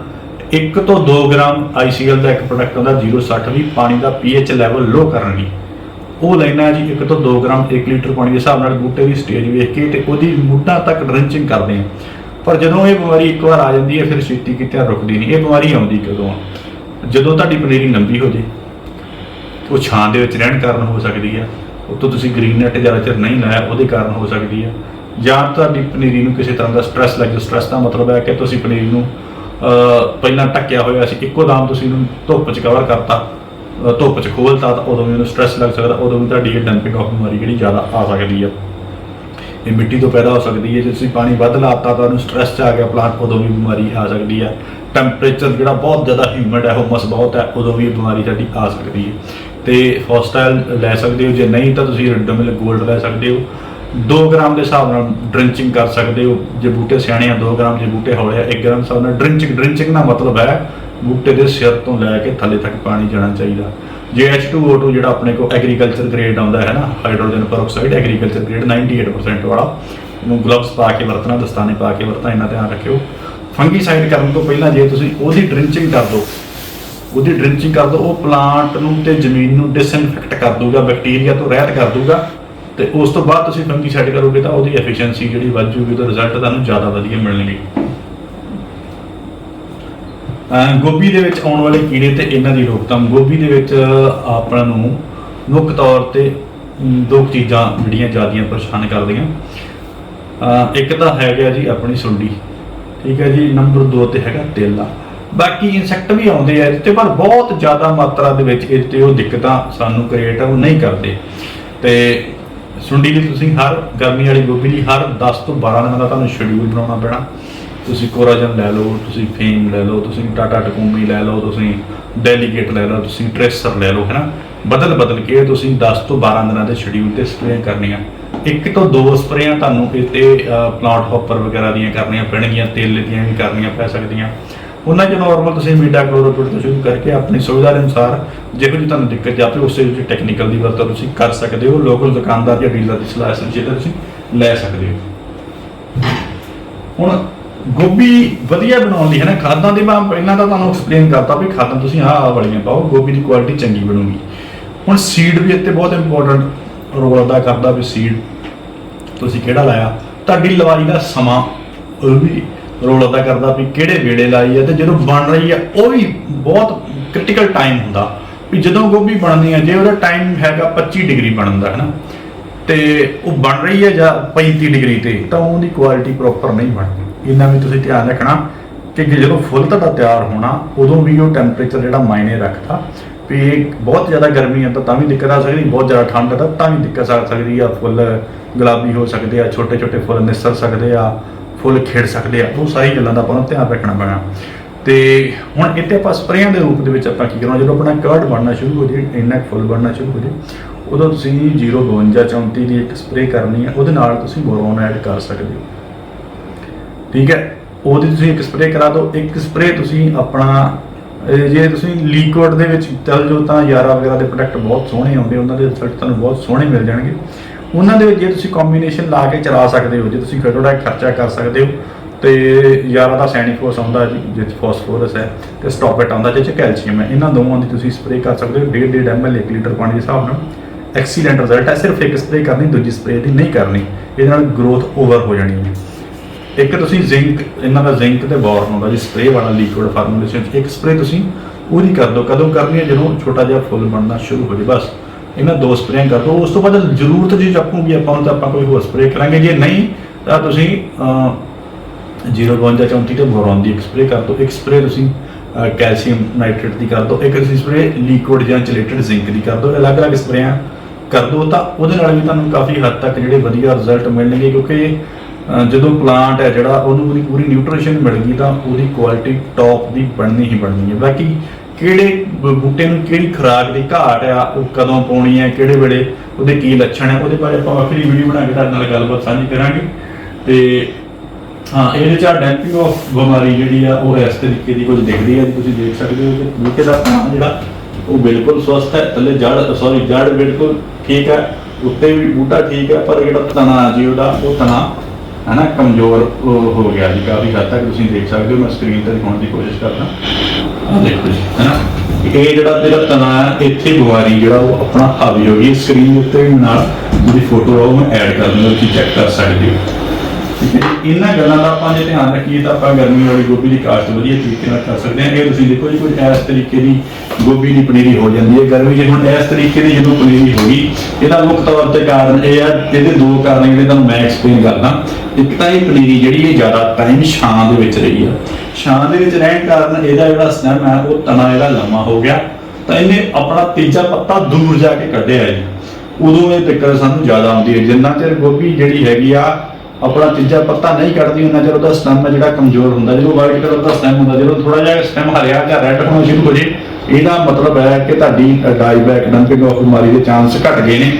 1 ਤੋਂ 2 ਗ੍ਰਾਮ ICL ਦਾ ਇੱਕ ਪ੍ਰੋਡਕਟ ਆਉਂਦਾ 0.60 ਵੀ, ਪਾਣੀ ਦਾ pH ਲੈਵਲ ਲੋ ਕਰਨ ਲਈ। ਉਹ ਲੈਣਾ ਜੀ 1 ਤੋਂ 2 ਗ੍ਰਾਮ 1 ਲੀਟਰ ਪਾਣੀ ਦੇ ਹਿਸਾਬ ਨਾਲ ਬੂਟੇ ਦੀ ਸਟੇਜ ਵੇਖ ਕੇ ਤੇ ਉਹਦੀ ਮੁੱਢਾਂ ਤੱਕ ਡ੍ਰਿੰਚਿੰਗ ਕਰਦੇ ਹਾਂ। ਪਰ ਜਦੋਂ ਇਹ ਬਿਮਾਰੀ ਇੱਕ ਵਾਰ ਆ ਜਾਂਦੀ ਹੈ, ਫਿਰ ਛੇਤੀ ਕਿਤੇ ਰੁਕਦੀ ਨਹੀਂ। ਇਹ ਬਿਮਾਰੀ ਆਉਂਦੀ ਕਦੋਂ ਆ? ਜਦੋਂ ਤੁਹਾਡੀ ਪਨੀਰੀ ਲੰਬੀ ਹੋ ਜੇ, ਉਹ ਛਾਂ ਦੇ ਵਿੱਚ ਰਹਿਣ ਕਾਰਨ ਹੋ ਸਕਦੀ ਹੈ ਉਤੋਂ ਤੁਸੀਂ ਗ੍ਰੀਨ ਨੈਟ ਜ਼ਿਆਦਾ ਚਿਰ ਨਹੀਂ ਲਾਇਆ, ਉਹਦੇ ਕਾਰਨ ਹੋ ਸਕਦੀ ਹੈ ਜਾਂ ਤੁਹਾਡੀ ਪਨੀਰੀ ਨੂੰ ਕਿਸੇ ਤਰ੍ਹਾਂ ਦਾ ਸਟ੍ਰੈਸ ਲੱਗ ਜਾ ਸਟ੍ਰੈਸ ਦਾ ਮਤਲਬ ਹੈ ਕਿ ਤੁਸੀਂ ਪਨੀਰੀ ਨੂੰ ਪਹਿਲਾਂ ਢੱਕਿਆ ਹੋਇਆ ਸੀ, ਇੱਕੋ ਦਮ ਤੁਸੀਂ ਇਹਨੂੰ ਧੁੱਪ 'ਚ ਕਵਰ ਕਰਤਾ। ਧੁੱਪ 'ਚ ਖੋਲਤਾ ਤਾਂ ਉਦੋਂ ਵੀ ਉਹਨੂੰ ਸਟ੍ਰੈਸ ਲੱਗ ਸਕਦਾ, ਉਦੋਂ ਵੀ ਤੁਹਾਡੀ ਇਹ ਡੰਪਿੰਗ ਆਫ ਬਿਮਾਰੀ ਜਿਹੜੀ ਜ਼ਿਆਦਾ ਆ ਸਕਦੀ ਆ। ਇਹ ਮਿੱਟੀ ਤੋਂ ਪੈਦਾ ਹੋ ਸਕਦੀ ਹੈ, ਜੇ ਤੁਸੀਂ ਪਾਣੀ ਵੱਧ ਲਾਤਾ ਤਾਂ ਉਹਨੂੰ ਸਟ੍ਰੈਸ 'ਚ ਆ ਗਿਆ ਪਲਾਂਟ ਉਦੋਂ ਵੀ ਬਿਮਾਰੀ ਆ ਸਕਦੀ ਹੈ ਟੈਂਪਰੇਚਰ ਜਿਹੜਾ ਬਹੁਤ ਜ਼ਿਆਦਾ ਹਿਊਮਿਡ ਹੈ ਹੁਮਸ ਬਹੁਤ ਹੈ, ਉਦੋਂ ਵੀ ਇਹ ਬਿਮਾਰੀ ਸਾਡੀ ਆ ਸਕਦੀ ਹੈ। ਤੇ ਹੌਸਟਾਈਲ ਲੈ ਸਕਦੇ ਹੋ, ਜੇ ਨਹੀਂ ਤਾਂ ਤੁਸੀਂ ਰਿਡੋਮਿਲ 골ਡ ਲੈ ਸਕਦੇ ਹੋ। 2 ਗ੍ਰਾਮ ਦੇ ਹਿਸਾਬ ਨਾਲ ਡ੍ਰਿੰਚਿੰਗ ਕਰ ਸਕਦੇ ਹੋ। ਜੇ ਬੂਟੇ ਸਿਆਣੇ ਆ 2 ਗ੍ਰਾਮ ਜੇ ਬੂਟੇ ਹੌਲੇ ਆ 1 ਗ੍ਰਾਮ ਦੇ ਹਿਸਾਬ ਨਾਲ ਡ੍ਰਿੰਚਿੰਗ ਡ੍ਰਿੰਚਿੰਗ ਦਾ ਮਤਲਬ ਹੈ ਬੂਟੇ ਦੇ ਸਿਰ ਤੋਂ ਲੈ ਕੇ ਥੱਲੇ ਤੱਕ ਪਾਣੀ ਜਾਣਾ ਚਾਹੀਦਾ। ਜੇ H2O2 ਜਿਹੜਾ ਆਪਣੇ ਕੋਲ ਐਗਰੀਕਲਚਰ ਗ੍ਰੇਡ ਆਉਂਦਾ ਹੈ ਨਾ ਹਾਈਡਰੋਜਨ ਪਰਆਕਸਾਈਡ ਐਗਰੀਕਲਚਰ ਗ੍ਰੇਡ 98% ਵਾਲਾ, ਉਹਨੂੰ ਗਲਵਸ ਪਾ ਕੇ ਵਰਤਣਾ, ਦਸਤਾਨੇ ਪਾ ਕੇ ਵਰਤਣਾ ਇਹਨਾਂ ਧਿਆਨ ਰੱਖਿਓ। ਫੰਗੀਸਾਈਡ ਕਰਨ ਤੋਂ ਪਹਿਲਾਂ ਜੇ ਤੁਸੀਂ ਉਹਦੀ ਡ੍ਰਿੰਚਿੰਗ ਕਰ ਦਿਓ ਉਹਦੀ ਡ੍ਰਿੰਚਿੰਗ ਕਰ ਦਿਓ ਉਹ ਪਲਾਂਟ ਨੂੰ ਤੇ ਜ਼ਮੀਨ ਨੂੰ ਡਿਸਇਨਫੈਕਟ ਕਰ ਦੂਗਾ ਬੈਕਟੀਰੀਆ ਤੋਂ ਰਹਿਤ ਕਰ ਦੂਗਾ ਤੇ ਉਸ ਤੋਂ ਬਾਅਦ ਤੁਸੀਂ ਫੰਗੀਸਾਈਡ ਕਰੋਗੇ ਤਾਂ ਉਹਦੀ ਐਫੀਸ਼ੀਐਂਸੀ ਜਿਹੜੀ ਵੱਧ ਜੂਗੀ ਤੇ ਰਿਜ਼ਲਟ ਤੁਹਾਨੂੰ ਜ਼ਿਆਦਾ ਵਧੀਆ ਮਿਲਣਗੇ। ਗੋਭੀ ਦੇ ਵਿੱਚ ਆਉਣ ਵਾਲੇ ਕੀੜੇ ਤੇ ਇਹਨਾਂ ਦੀ ਰੋਕਥਾਮ। ਗੋਭੀ ਦੇ ਵਿੱਚ ਆਪਾਂ ਨੂੰ ਮੁੱਖ ਤੌਰ ਤੇ ਦੋ ਚੀਜ਼ਾਂ ਜਿਹੜੀਆਂ ਜ਼ਿਆਦੀਆਂ ਪਰੇਸ਼ਾਨ ਕਰਦੀਆਂ। ਇੱਕ ਤਾਂ ਹੈਗਾ ਜੀ ਆਪਣੀ ਸੁੰਡੀ, ਠੀਕ ਹੈ ਜੀ, ਨੰਬਰ 2 ਤੇ ਹੈਗਾ ਤੇਲਾ। ਬਾਕੀ ਇਨਸੈਕਟ ਵੀ ਆਉਂਦੇ ਆ ਇਹਦੇ ਤੇ, ਪਰ ਬਹੁਤ ਜ਼ਿਆਦਾ ਮਾਤਰਾ ਦੇ ਵਿੱਚ ਇਹ ਤੇ ਉਹ ਦਿੱਕਤਾਂ ਸਾਨੂੰ ਕ੍ਰੀਏਟ ਉਹ ਨਹੀਂ ਕਰਦੇ। ਤੇ ਸੁੰਡੀ ਲਈ ਤੁਸੀਂ ਹਰ, ਗਰਮੀ ਵਾਲੀ ਗੋਭੀ ਲਈ ਹਰ 10 ਤੋਂ 12 ਦਿਨਾਂ ਦਾ ਤੁਹਾਨੂੰ ਸ਼ਡਿਊਲ ਬਣਾਉਣਾ ਪੈਣਾ। ਤੁਸੀਂ ਕੋਰਾਜਨ ਲੈ ਲਓ, ਤੁਸੀਂ ਫੇਮ ਲੈ ਲਓ, ਤੁਸੀਂ ਟਾਟਾ ਟਕੂਮੀ ਲੈ ਲਓ, ਤੁਸੀਂ ਡੈਲੀਗੇਟ ਲੈ ਲਓ, ਤੁਸੀਂ ਟ੍ਰੇਸਰ ਲੈ ਲਓ, ਹੈਨਾ? ਬਦਲ ਬਦਲ ਕੇ ਤੁਸੀਂ 10 ਤੋਂ 12 ਦਿਨਾਂ ਦੇ ਸ਼ਡਿਊਲ ਤੇ ਸਪਰੇਅ ਕਰਨੀਆਂ। ਇੱਕ ਤੋਂ ਦੋ ਸਪਰੇਆਂ ਤੁਹਾਨੂੰ ਇਹ ਪਲਾਂਟ ਹੌਪਰ ਵਗੈਰਾ ਦੀਆਂ ਕਰਨੀਆਂ ਪੈਣਗੀਆਂ, ਤੇਲ ਦੀਆਂ ਵੀ ਕਰਨੀਆਂ ਪੈ ਸਕਦੀਆਂ। ਉਹਨਾਂ ਚ ਨਾਰਮਲ ਤੁਸੀਂ ਮੀਡਾ ਕਲੋਰੋਪਿਡ ਤੋਂ ਸ਼ੁਰੂ ਕਰਕੇ ਆਪਣੀ ਸੁਵਿਧਾ ਦੇ ਅਨੁਸਾਰ ਜਿਹੋ ਜਿਹੀ ਤੁਹਾਨੂੰ ਦਿੱਕਤ ਜਾਪੇ ਉਸੇ ਵਿੱਚ ਟੈਕਨੀਕਲ ਦੀ ਵਰਤੋਂ ਤੁਸੀਂ ਕਰ ਸਕਦੇ ਹੋ ਲੋਕਲ ਦੁਕਾਨਦਾਰ ਜਾਂ ਡੀਲਰ ਦੀ ਸਲਾਹ ਸੰਚੇਤ ਤੁਸੀਂ ਲੈ ਸਕਦੇ ਹੋ। ਹੁਣ ਗੋਭੀ ਵਧੀਆ ਬਣਾਉਣ ਲਈ ਹੈ ਨਾ ਖਾਦਾਂ ਦੇ ਮੈਂ ਪਹਿਲਾਂ ਤਾਂ ਤੁਹਾਨੂੰ ਐਕਸਪਲੇਨ ਕਰਤਾ ਵੀ ਖਾਦਾਂ ਤੁਸੀਂ ਆਹ ਆਹ ਵਾਲੀਆਂ ਪਾਓ, ਗੋਭੀ ਦੀ ਕੁਆਲਿਟੀ ਚੰਗੀ ਬਣੂਗੀ। ਹੁਣ ਸੀਡ ਵੀ ਇੱਥੇ ਬਹੁਤ ਇੰਪੋਰਟੈਂਟ ਰੋਲ ਅਦਾ ਕਰਦਾ ਵੀ ਸੀਡ ਤੁਸੀਂ ਕਿਹੜਾ ਲਾਇਆ, ਤੁਹਾਡੀ ਲਵਾਈ ਦਾ ਸਮਾਂ ਉਹ ਵੀ ਰੋਲ ਅਦਾ ਕਰਦਾ ਵੀ ਕਿਹੜੇ ਵੇਲੇ ਲਾਈ ਹੈ ਤੇ ਜਦੋਂ ਬਣ ਰਹੀ ਹੈ, ਉਹ ਵੀ ਬਹੁਤ ਕ੍ਰਿਟੀਕਲ ਟਾਈਮ ਹੁੰਦਾ। ਵੀ ਜਦੋਂ ਗੋਭੀ ਬਣਦੀ ਹੈ, ਜੇ ਉਹਦਾ ਟਾਈਮ ਹੈਗਾ 25 ਡਿਗਰੀ ਬਣਨ ਦਾ ਹੈ ਨਾ ਤੇ ਉਹ ਬਣ ਰਹੀ ਹੈ ਜਾਂ 35 ਡਿਗਰੀ ਤੇ, ਤਾਂ ਉਹਦੀ ਕੁਆਲਿਟੀ ਪ੍ਰੋਪਰ ਨਹੀਂ ਬਣਦੀ। ਇਹਨਾਂ ਵੀ ਤੁਸੀਂ ਧਿਆਨ ਰੱਖਣਾ ਕਿ ਕਿ ਜਦੋਂ ਫੁੱਲ ਤੁਹਾਡਾ ਤਿਆਰ ਹੋਣਾ, ਉਦੋਂ ਵੀ ਉਹ ਟੈਂਪਰੇਚਰ ਜਿਹੜਾ ਮਾਇਨੇ ਰੱਖਦਾ। ਵੀ ਬਹੁਤ ਜ਼ਿਆਦਾ ਗਰਮੀ ਹੈ ਤਾਂ ਤਾਂ ਵੀ ਦਿੱਕਤ ਆ ਸਕਦੀ, ਬਹੁਤ ਜ਼ਿਆਦਾ ਠੰਡ ਹੈ ਤਾਂ ਵੀ ਦਿੱਕਤ ਆ ਸਕਦੀ ਆ। ਫੁੱਲ ਗੁਲਾਬੀ ਹੋ ਸਕਦੇ ਆ ਛੋਟੇ ਛੋਟੇ ਫੁੱਲ ਨਿਸਰ ਸਕਦੇ ਆ, ਫੁੱਲ ਖਿੜ ਸਕਦੇ ਆ। ਉਹ ਸਾਰੀ ਗੱਲਾਂ ਦਾ ਆਪਾਂ ਨੂੰ ਧਿਆਨ ਰੱਖਣਾ ਪੈਣਾ। ਤੇ ਹੁਣ ਇੱਥੇ ਆਪਾਂ ਸਪਰੇਆਂ ਦੇ ਰੂਪ ਦੇ ਵਿੱਚ ਆਪਾਂ ਕੀ ਕਰਨਾ, ਜਦੋਂ ਆਪਣਾ ਕਰਡ ਬਣਨਾ ਸ਼ੁਰੂ ਹੋ ਜੇ ਇੰਨਾ ਕੁ ਫੁੱਲ ਬਣਨਾ ਸ਼ੁਰੂ ਹੋ ਜੇ ਉਦੋਂ ਤੁਸੀਂ 052 34 ਦੀ ਇੱਕ ਸਪਰੇ ਕਰਨੀ ਹੈ ਉਹਦੇ ਨਾਲ ਤੁਸੀਂ ਬੋਰੋਨ ਐਡ ਕਰ ਸਕਦੇ ਹੋ। ਠੀਕ ਹੈ? ਉਹਦੀ ਤੁਸੀਂ ਇੱਕ ਸਪਰੇਅ ਕਰਾ ਦਿਓ। ਇੱਕ ਸਪਰੇਅ ਤੁਸੀਂ ਆਪਣਾ ਜੇ ਤੁਸੀਂ ਲਿਕੁਇਡ ਦੇ ਵਿੱਚ ਚੱਲ ਜਾਓ ਤਾਂ ਯਾਰਾ ਵਗੈਰਾ ਦੇ ਪ੍ਰੋਡਕਟ ਬਹੁਤ ਸੋਹਣੇ ਆਉਂਦੇ, ਉਹਨਾਂ ਦੇ ਰਿਜ਼ਲਟ ਤੁਹਾਨੂੰ ਬਹੁਤ ਸੋਹਣੇ ਮਿਲ ਜਾਣਗੇ। ਉਹਨਾਂ ਦੇ ਵਿੱਚ ਜੇ ਤੁਸੀਂ ਕੰਬੀਨੇਸ਼ਨ ਲਾ ਕੇ ਚਲਾ ਸਕਦੇ ਹੋ, ਜੇ ਤੁਸੀਂ ਥੋੜਾ ਖਰਚਾ ਕਰ ਸਕਦੇ ਹੋ, ਤੇ ਯਾਰਾ ਦਾ ਸੈਨਿਫੋਸ ਆਉਂਦਾ ਜੀ ਜਿਸ ਫਾਸਫੋਰਸ ਹੈ, ਤੇ ਸਟਾਪੇਟ ਆਉਂਦਾ ਜਿਸ ਚ ਕੈਲਸ਼ੀਅਮ ਹੈ। ਇਹਨਾਂ ਦੋਵਾਂ ਦੀ ਤੁਸੀਂ ਸਪਰੇਅ ਕਰ ਸਕਦੇ ਹੋ। 1.5 1.5 ml 1 ਲੀਟਰ ਪਾਣੀ ਦੇ ਹਿਸਾਬ ਨਾਲ। ਐਕਸੀਲੈਂਟ ਰਿਜ਼ਲਟ ਹੈ। ਸਿਰਫ ਇੱਕ ਸਪਰੇਅ ਕਰਨੀ, ਦੂਜੀ ਸਪਰੇਅ ਦੀ ਨਹੀਂ ਕਰਨੀ। ਇਹਦੇ ਨਾਲ ਗਰੋਥ ਓਵਰ ਹੋ ਜਾਣੀ ਹੈ। ਇੱਕ ਤੁਸੀਂ ਜ਼ਿੰਕ ਇਹਨਾਂ ਦਾ ਜ਼ਿੰਕ ਤੇ ਬੋਰਨ ਹੁੰਦਾ ਜੀ ਸਪਰੇ ਵਾਲਾ ਲਿਕੁਇਡ ਫਾਰਮੂਲੇਸ਼ਨ ਇੱਕ ਸਪਰੇ ਤੁਸੀਂ ਪੂਰੀ ਕਰ ਦਿਓ ਕਦੋਂ ਕਰਨੀ ਹੈ? ਜਦੋਂ ਛੋਟਾ ਜਿਹਾ ਫੁੱਲ ਬਣਨਾ ਸ਼ੁਰੂ ਹੋ ਜੇ ਬਸ। ਇਹਨਾਂ ਦੋ ਸਪਰੇਆਂ ਕਰ ਦਿਓ ਉਸ ਤੋਂ ਬਾਅਦ ਜ਼ਰੂਰਤ ਜੇ ਚੱਕੂਗੀ ਆਪਾਂ ਨੂੰ ਤਾਂ ਆਪਾਂ ਕੋਈ ਹੋਰ ਸਪਰੇ ਕਰਾਂਗੇ। ਜੇ ਨਹੀਂ ਤਾਂ ਤੁਸੀਂ ਅਹ, 052 34 ਤੇ ਬੋਰਨ ਦੀ ਇੱਕ ਸਪਰੇ ਕਰ ਦਿਓ ਇੱਕ ਸਪਰੇ ਤੁਸੀਂ ਕੈਲਸ਼ੀਅਮ ਨਾਈਟ੍ਰੇਟ ਦੀ ਕਰ ਦਿਓ ਇੱਕ ਤੁਸੀਂ ਸਪਰੇ ਲਿਕੁਇਡ ਜਾਂ ਚਲੇਟਡ ਜ਼ਿੰਕ ਦੀ ਕਰ ਦਿਓ ਅਲੱਗ-ਅਲੱਗ ਸਪਰੇਆਂ ਕਰ ਦਿਓ ਤਾਂ ਉਹਦੇ ਨਾਲ ਵੀ ਤੁਹਾਨੂੰ ਕਾਫੀ ਹੱਦ ਤੱਕ ਜਿਹੜੇ ਵਧੀਆ ਰਿਜ਼ਲਟ ਮਿਲਣਗੇ। ਕਿਉਂਕਿ ਜਦੋਂ ਪਲਾਂਟ ਹੈ ਜਿਹੜਾ, ਉਹਨੂੰ ਉਹਦੀ ਪੂਰੀ ਨਿਊਟ੍ਰੀਸ਼ਨ ਮਿਲ ਤਾਂ ਉਹਦੀ ਕੁਆਲਿਟੀ ਟੌਪ ਦੀ ਬਣਨੀ ਹੀ ਬਣਨੀ ਹੈ। ਬਾਕੀ ਕਿਹੜੇ ਬੂਟੇ ਨੂੰ ਕਿਹੜੀ ਖੁਰਾਕ ਦੀ ਘਾਟ ਆ, ਉਹ ਕਦੋਂ ਪਾਉਣੀ ਹੈ, ਕਿਹੜੇ ਵੇਲੇ ਉਹਦੇ ਕੀ ਲੱਛਣ ਹੈ, ਉਹਦੇ ਬਾਰੇ ਆਪਾਂ ਵੱਖਰੀ ਵੀਡੀਓ ਬਣਾ ਕੇ ਤੁਹਾਡੇ ਨਾਲ ਗੱਲਬਾਤ ਸਾਂਝੀ ਕਰਾਂਗੇ। ਤੇ ਹਾਂ, ਇਹਦੇ ਚ ਡੈਂਪਿੰਗ ਆਫ ਬਿਮਾਰੀ ਜਿਹੜੀ ਆ, ਉਹ ਇਸ ਤਰੀਕੇ ਦੀ ਕੁਝ ਦਿਖਦੀ ਹੈ, ਤੁਸੀਂ ਦੇਖ ਸਕਦੇ ਹੋ ਕਿ ਬੂਟੇ ਦਾ ਤਣਾ ਜਿਹੜਾ, ਉਹ ਬਿਲਕੁਲ ਸਵਸਥ ਹੈ, ਥੱਲੇ ਜੜ ਸੌਰੀ ਜੜ ਬਿਲਕੁਲ ਠੀਕ ਹੈ, ਉੱਤੇ ਵੀ ਬੂਟਾ ਠੀਕ ਹੈ, ਪਰ ਜਿਹੜਾ ਤਣਾ ਜੀ ਉਹਦਾ, ਉਹ ਤਣਾ ਹੈ ਨਾ ਕਮਜ਼ੋਰ ਹੋ ਗਿਆ ਜੀ ਕਾਫੀ ਹੱਦ ਤੱਕ ਤੁਸੀਂ ਦੇਖ ਸਕਦੇ ਹੋ ਮੈਂ ਸਕਰੀਨ ਤੇ ਦਿਖਾਉਣ ਦੀ ਕੋਸ਼ਿਸ਼ ਕਰਦਾ। ਆਹ ਦੇਖੋ ਜੀ। ਹੈ ਨਾ ਇਹ ਜਿਹੜਾ ਤੇਰਾ ਤਣਾ ਹੈ ਇੱਥੇ ਬਿਮਾਰੀ ਜਿਹੜਾ ਉਹ ਆਪਣਾ ਹਾਵੀ ਹੋ ਗਈ। ਸਕਰੀਨ ਉੱਤੇ ਵੀ ਨਾਲ ਜਿਹੜੀ ਫੋਟੋ ਆ ਉਹ ਮੈਂ ਐਡ ਕਰ ਦੂੰਗਾ ਤੁਸੀਂ ਚੈੱਕ ਕਰ ਸਕਦੇ ਹੋ। ਜੀ। ਇਹਨਾਂ ਗੱਲਾਂ ਦਾ ਆਪਾਂ ਜੇ ਧਿਆਨ ਰੱਖੀਏ ਤਾਂ ਆਪਾਂ ਗਰਮੀ ਵਾਲੀ ਗੋਭੀ ਦੀ ਕਾਸ਼ਤ ਵਧੀਆ ਤਰੀਕੇ ਨਾਲ ਕਰ ਸਕਦੇ ਹਾਂ। ਇਹ ਤੁਸੀਂ ਦੇਖੋ ਜੀ ਕੁਝ ਇਸ ਤਰੀਕੇ ਦੀ ਗੋਭੀ ਦੀ ਪਨੀਰੀ ਹੋ ਜਾਂਦੀ ਹੈ। ਗਰਮੀ 'ਚ ਹੁਣ ਇਸ ਤਰੀਕੇ ਦੀ ਜਦੋਂ ਪਨੀਰੀ ਹੋ ਗਈ ਇਹਦਾ ਮੁੱਖ ਤੌਰ ਤੇ ਕਾਰਨ ਇਹ ਆ ਇਹਦੇ ਦੋ ਕਾਰਨ ਜਿਹੜੇ ਤੁਹਾਨੂੰ ਮੈਂ ਐਕਸਪਲੇਨ ਕਰਦਾ। ਇੱਕ ਇਹ ਪਨੀਰੀ ਜਿਹੜੀ ਇਹ ਜ਼ਿਆਦਾ ਟਾਈਮ ਛਾਂ ਦੇ ਵਿੱਚ ਰਹੀ ਆ। ਛਾਂ ਦੇ ਵਿੱਚ ਰਹਿਣ ਕਾਰਨ ਇਹਦਾ ਜਿਹੜਾ ਸਟੈਮ ਹੈ ਉਹ ਤਣਾ ਇਹਦਾ ਲੰਮਾ ਹੋ ਗਿਆ, ਤਾਂ ਇਹਨੇ ਆਪਣਾ ਤੀਜਾ ਪੱਤਾ ਦੂਰ ਜਾ ਕੇ ਕੱਢਿਆ ਜੀ। ਉਦੋਂ ਇਹ ਦਿੱਕਤ ਸਾਨੂੰ ਜ਼ਿਆਦਾ ਆਉਂਦੀ ਹੈ। ਜਿੰਨਾ ਚਿਰ ਗੋਭੀ ਜਿਹੜੀ ਹੈਗੀ ਆ, ਆਪਣਾ ਤੀਜਾ ਪੱਤਾ ਨਹੀਂ ਕੱਢਦੀ, ਉਹਨਾਂ ਚਿਰ ਉਹਦਾ ਸਟੈਮ ਹੈ ਜਿਹੜਾ ਕਮਜ਼ੋਰ ਹੁੰਦਾ। ਜਦੋਂ ਵਾਈਟ ਕਲਰ ਦਾ ਸਟੈਮ ਹੁੰਦਾ, ਜਦੋਂ ਥੋੜਾ ਜਿਹਾ ਸਟੈਮ ਹਰਿਆ ਜਾਂ ਰੈੱਡ ਹੋਣਾ ਸ਼ੁਰੂ ਹੋ ਜੇ, ਇਹਦਾ ਮਤਲਬ ਹੈ ਕਿ ਤੁਹਾਡੀ ਡਾਈਬੈਕ ਡੰਪਿੰਗ ਆਫ ਬਿਮਾਰੀ ਦੇ ਚਾਂਸ ਘਟ ਗਏ ਨੇ।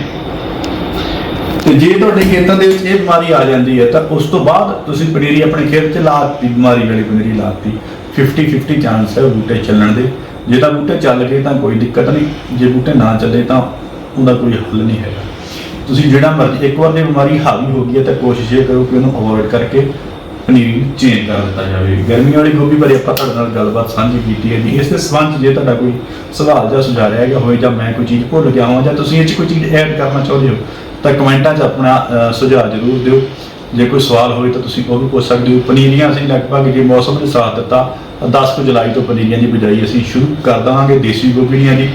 ਤੇ ਜੇ ਤੁਹਾਡੇ ਖੇਤਾਂ ਦੇ ਵਿੱਚ ਇਹ ਬਿਮਾਰੀ ਆ ਜਾਂਦੀ ਹੈ, ਤਾਂ ਉਸ ਤੋਂ ਬਾਅਦ ਤੁਸੀਂ ਪਨੀਰੀ ਆਪਣੇ ਖੇਤ 'ਚ ਲਾਤੀ, ਬਿਮਾਰੀ ਵਾਲੀ ਪਨੀਰੀ ਲਾਤੀ। 50 50 ਚਾਂਸ ਹੈ ਬੂਟੇ ਚੱਲਣ ਦੇ। ਜੇ ਤਾਂ ਬੂਟੇ ਚੱਲ ਗਏ ਤਾਂ ਕੋਈ ਦਿੱਕਤ ਨਹੀਂ। ਜੇ ਬੂਟੇ ਨਾ ਚੱਲੇ ਤਾਂ ਉਹਦਾ ਕੋਈ ਹੱਲ ਨਹੀਂ ਹੈਗਾ। ਤੁਸੀਂ ਜਿਹੜਾ ਮਰਜ਼ੀ, ਇੱਕ ਵਾਰ ਜੇ ਬਿਮਾਰੀ ਹਾਵੀ ਹੋ ਗਈ ਹੈ ਤਾਂ ਕੋਸ਼ਿਸ਼ ਇਹ ਕਰੋ ਕਿ ਉਹਨੂੰ ਅਵੋਇਡ ਕਰਕੇ ਪਨੀਰੀ ਚੇਂਜ ਕਰ ਦਿੱਤਾ ਜਾਵੇ। ਗਰਮੀ ਵਾਲੀ ਗੋਭੀ ਬਾਰੇ ਆਪਾਂ ਤੁਹਾਡੇ ਨਾਲ ਗੱਲਬਾਤ ਸਾਂਝੀ ਕੀਤੀ ਹੈ ਜੀ। ਇਸ ਦੇ ਸੰਬੰਧ 'ਚ ਜੇ ਤੁਹਾਡਾ ਕੋਈ ਸਵਾਲ ਜਾਂ ਸੁਝਾਅ ਰਿਹਾ ਗਿਆ ਹੋਵੇ ਜਾਂ ਮੈਂ ਕੋਈ ਚੀਜ਼ ਭੁੱਲ ਗਿਆ ਹਾਂ ਜਾਂ ਤੁਸੀਂ ਇਹ 'ਚ ਕੋਈ ਚੀਜ਼ ਐਡ ਕਰਨਾ ਚਾਹੁੰਦੇ ਹੋ ਤਾਂ ਕਮੈਂਟਾਂ 'ਚ ਆਪਣਾ ਸੁਝਾਅ ਜ਼ਰੂਰ ਦਿਓ। ਜੇ ਕੋਈ ਸਵਾਲ ਹੋਵੇ ਤਾਂ ਤੁਸੀਂ ਉਹ ਵੀ ਪੁੱਛ ਸਕਦੇ ਹੋ। ਪਨੀਰੀਆਂ ਅਸੀਂ ਲਗਭਗ ਜੇ ਮੌਸਮ ਨੇ ਸਾਥ ਦਿੱਤਾ 10 ਕੁ ਜੁਲਾਈ ਤੋਂ ਪਨੀਰੀਆਂ ਦੀ ਬਿਜਾਈ ਅਸੀਂ ਸ਼ੁਰੂ ਕਰ ਦੇਵਾਂਗੇ, ਦੇਸੀ ਗੋਭੀਆਂ ਦੀ।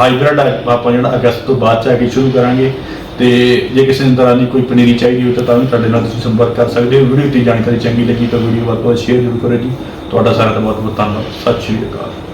ਹਾਈਬ੍ਰਿਡ ਆਪਾਂ ਜਿਹੜਾ ਅਗਸਤ ਤੋਂ ਬਾਅਦ ਚ ਆ ਕੇ ਸ਼ੁਰੂ ਕਰਾਂਗੇ। ਤੇ ਜੇ ਕਿਸੇ ਨੂੰ ਤਰ੍ਹਾਂ ਦੀ ਕੋਈ ਪਨੀਰੀ ਚਾਹੀਦੀ ਹੋਵੇ ਤਾਂ ਤਾਂ ਵੀ ਸਾਡੇ ਨਾਲ ਤੁਸੀਂ ਸੰਪਰਕ ਕਰ ਸਕਦੇ ਹੋ। ਵੀਡੀਓ ਦੀ ਜਾਣਕਾਰੀ ਚੰਗੀ ਲੱਗੀ ਤਾਂ ਵੀਡੀਓ ਵੱਧ ਤੋਂ ਵੱਧ ਸ਼ੇਅਰ ਜ਼ਰੂਰ ਕਰੋ ਜੀ। ਤੁਹਾਡਾ ਸਾਰਿਆਂ ਦਾ ਬਹੁਤ ਬਹੁਤ ਧੰਨਵਾਦ। ਸਤਿ ਸ਼੍ਰੀ ਅਕਾਲ।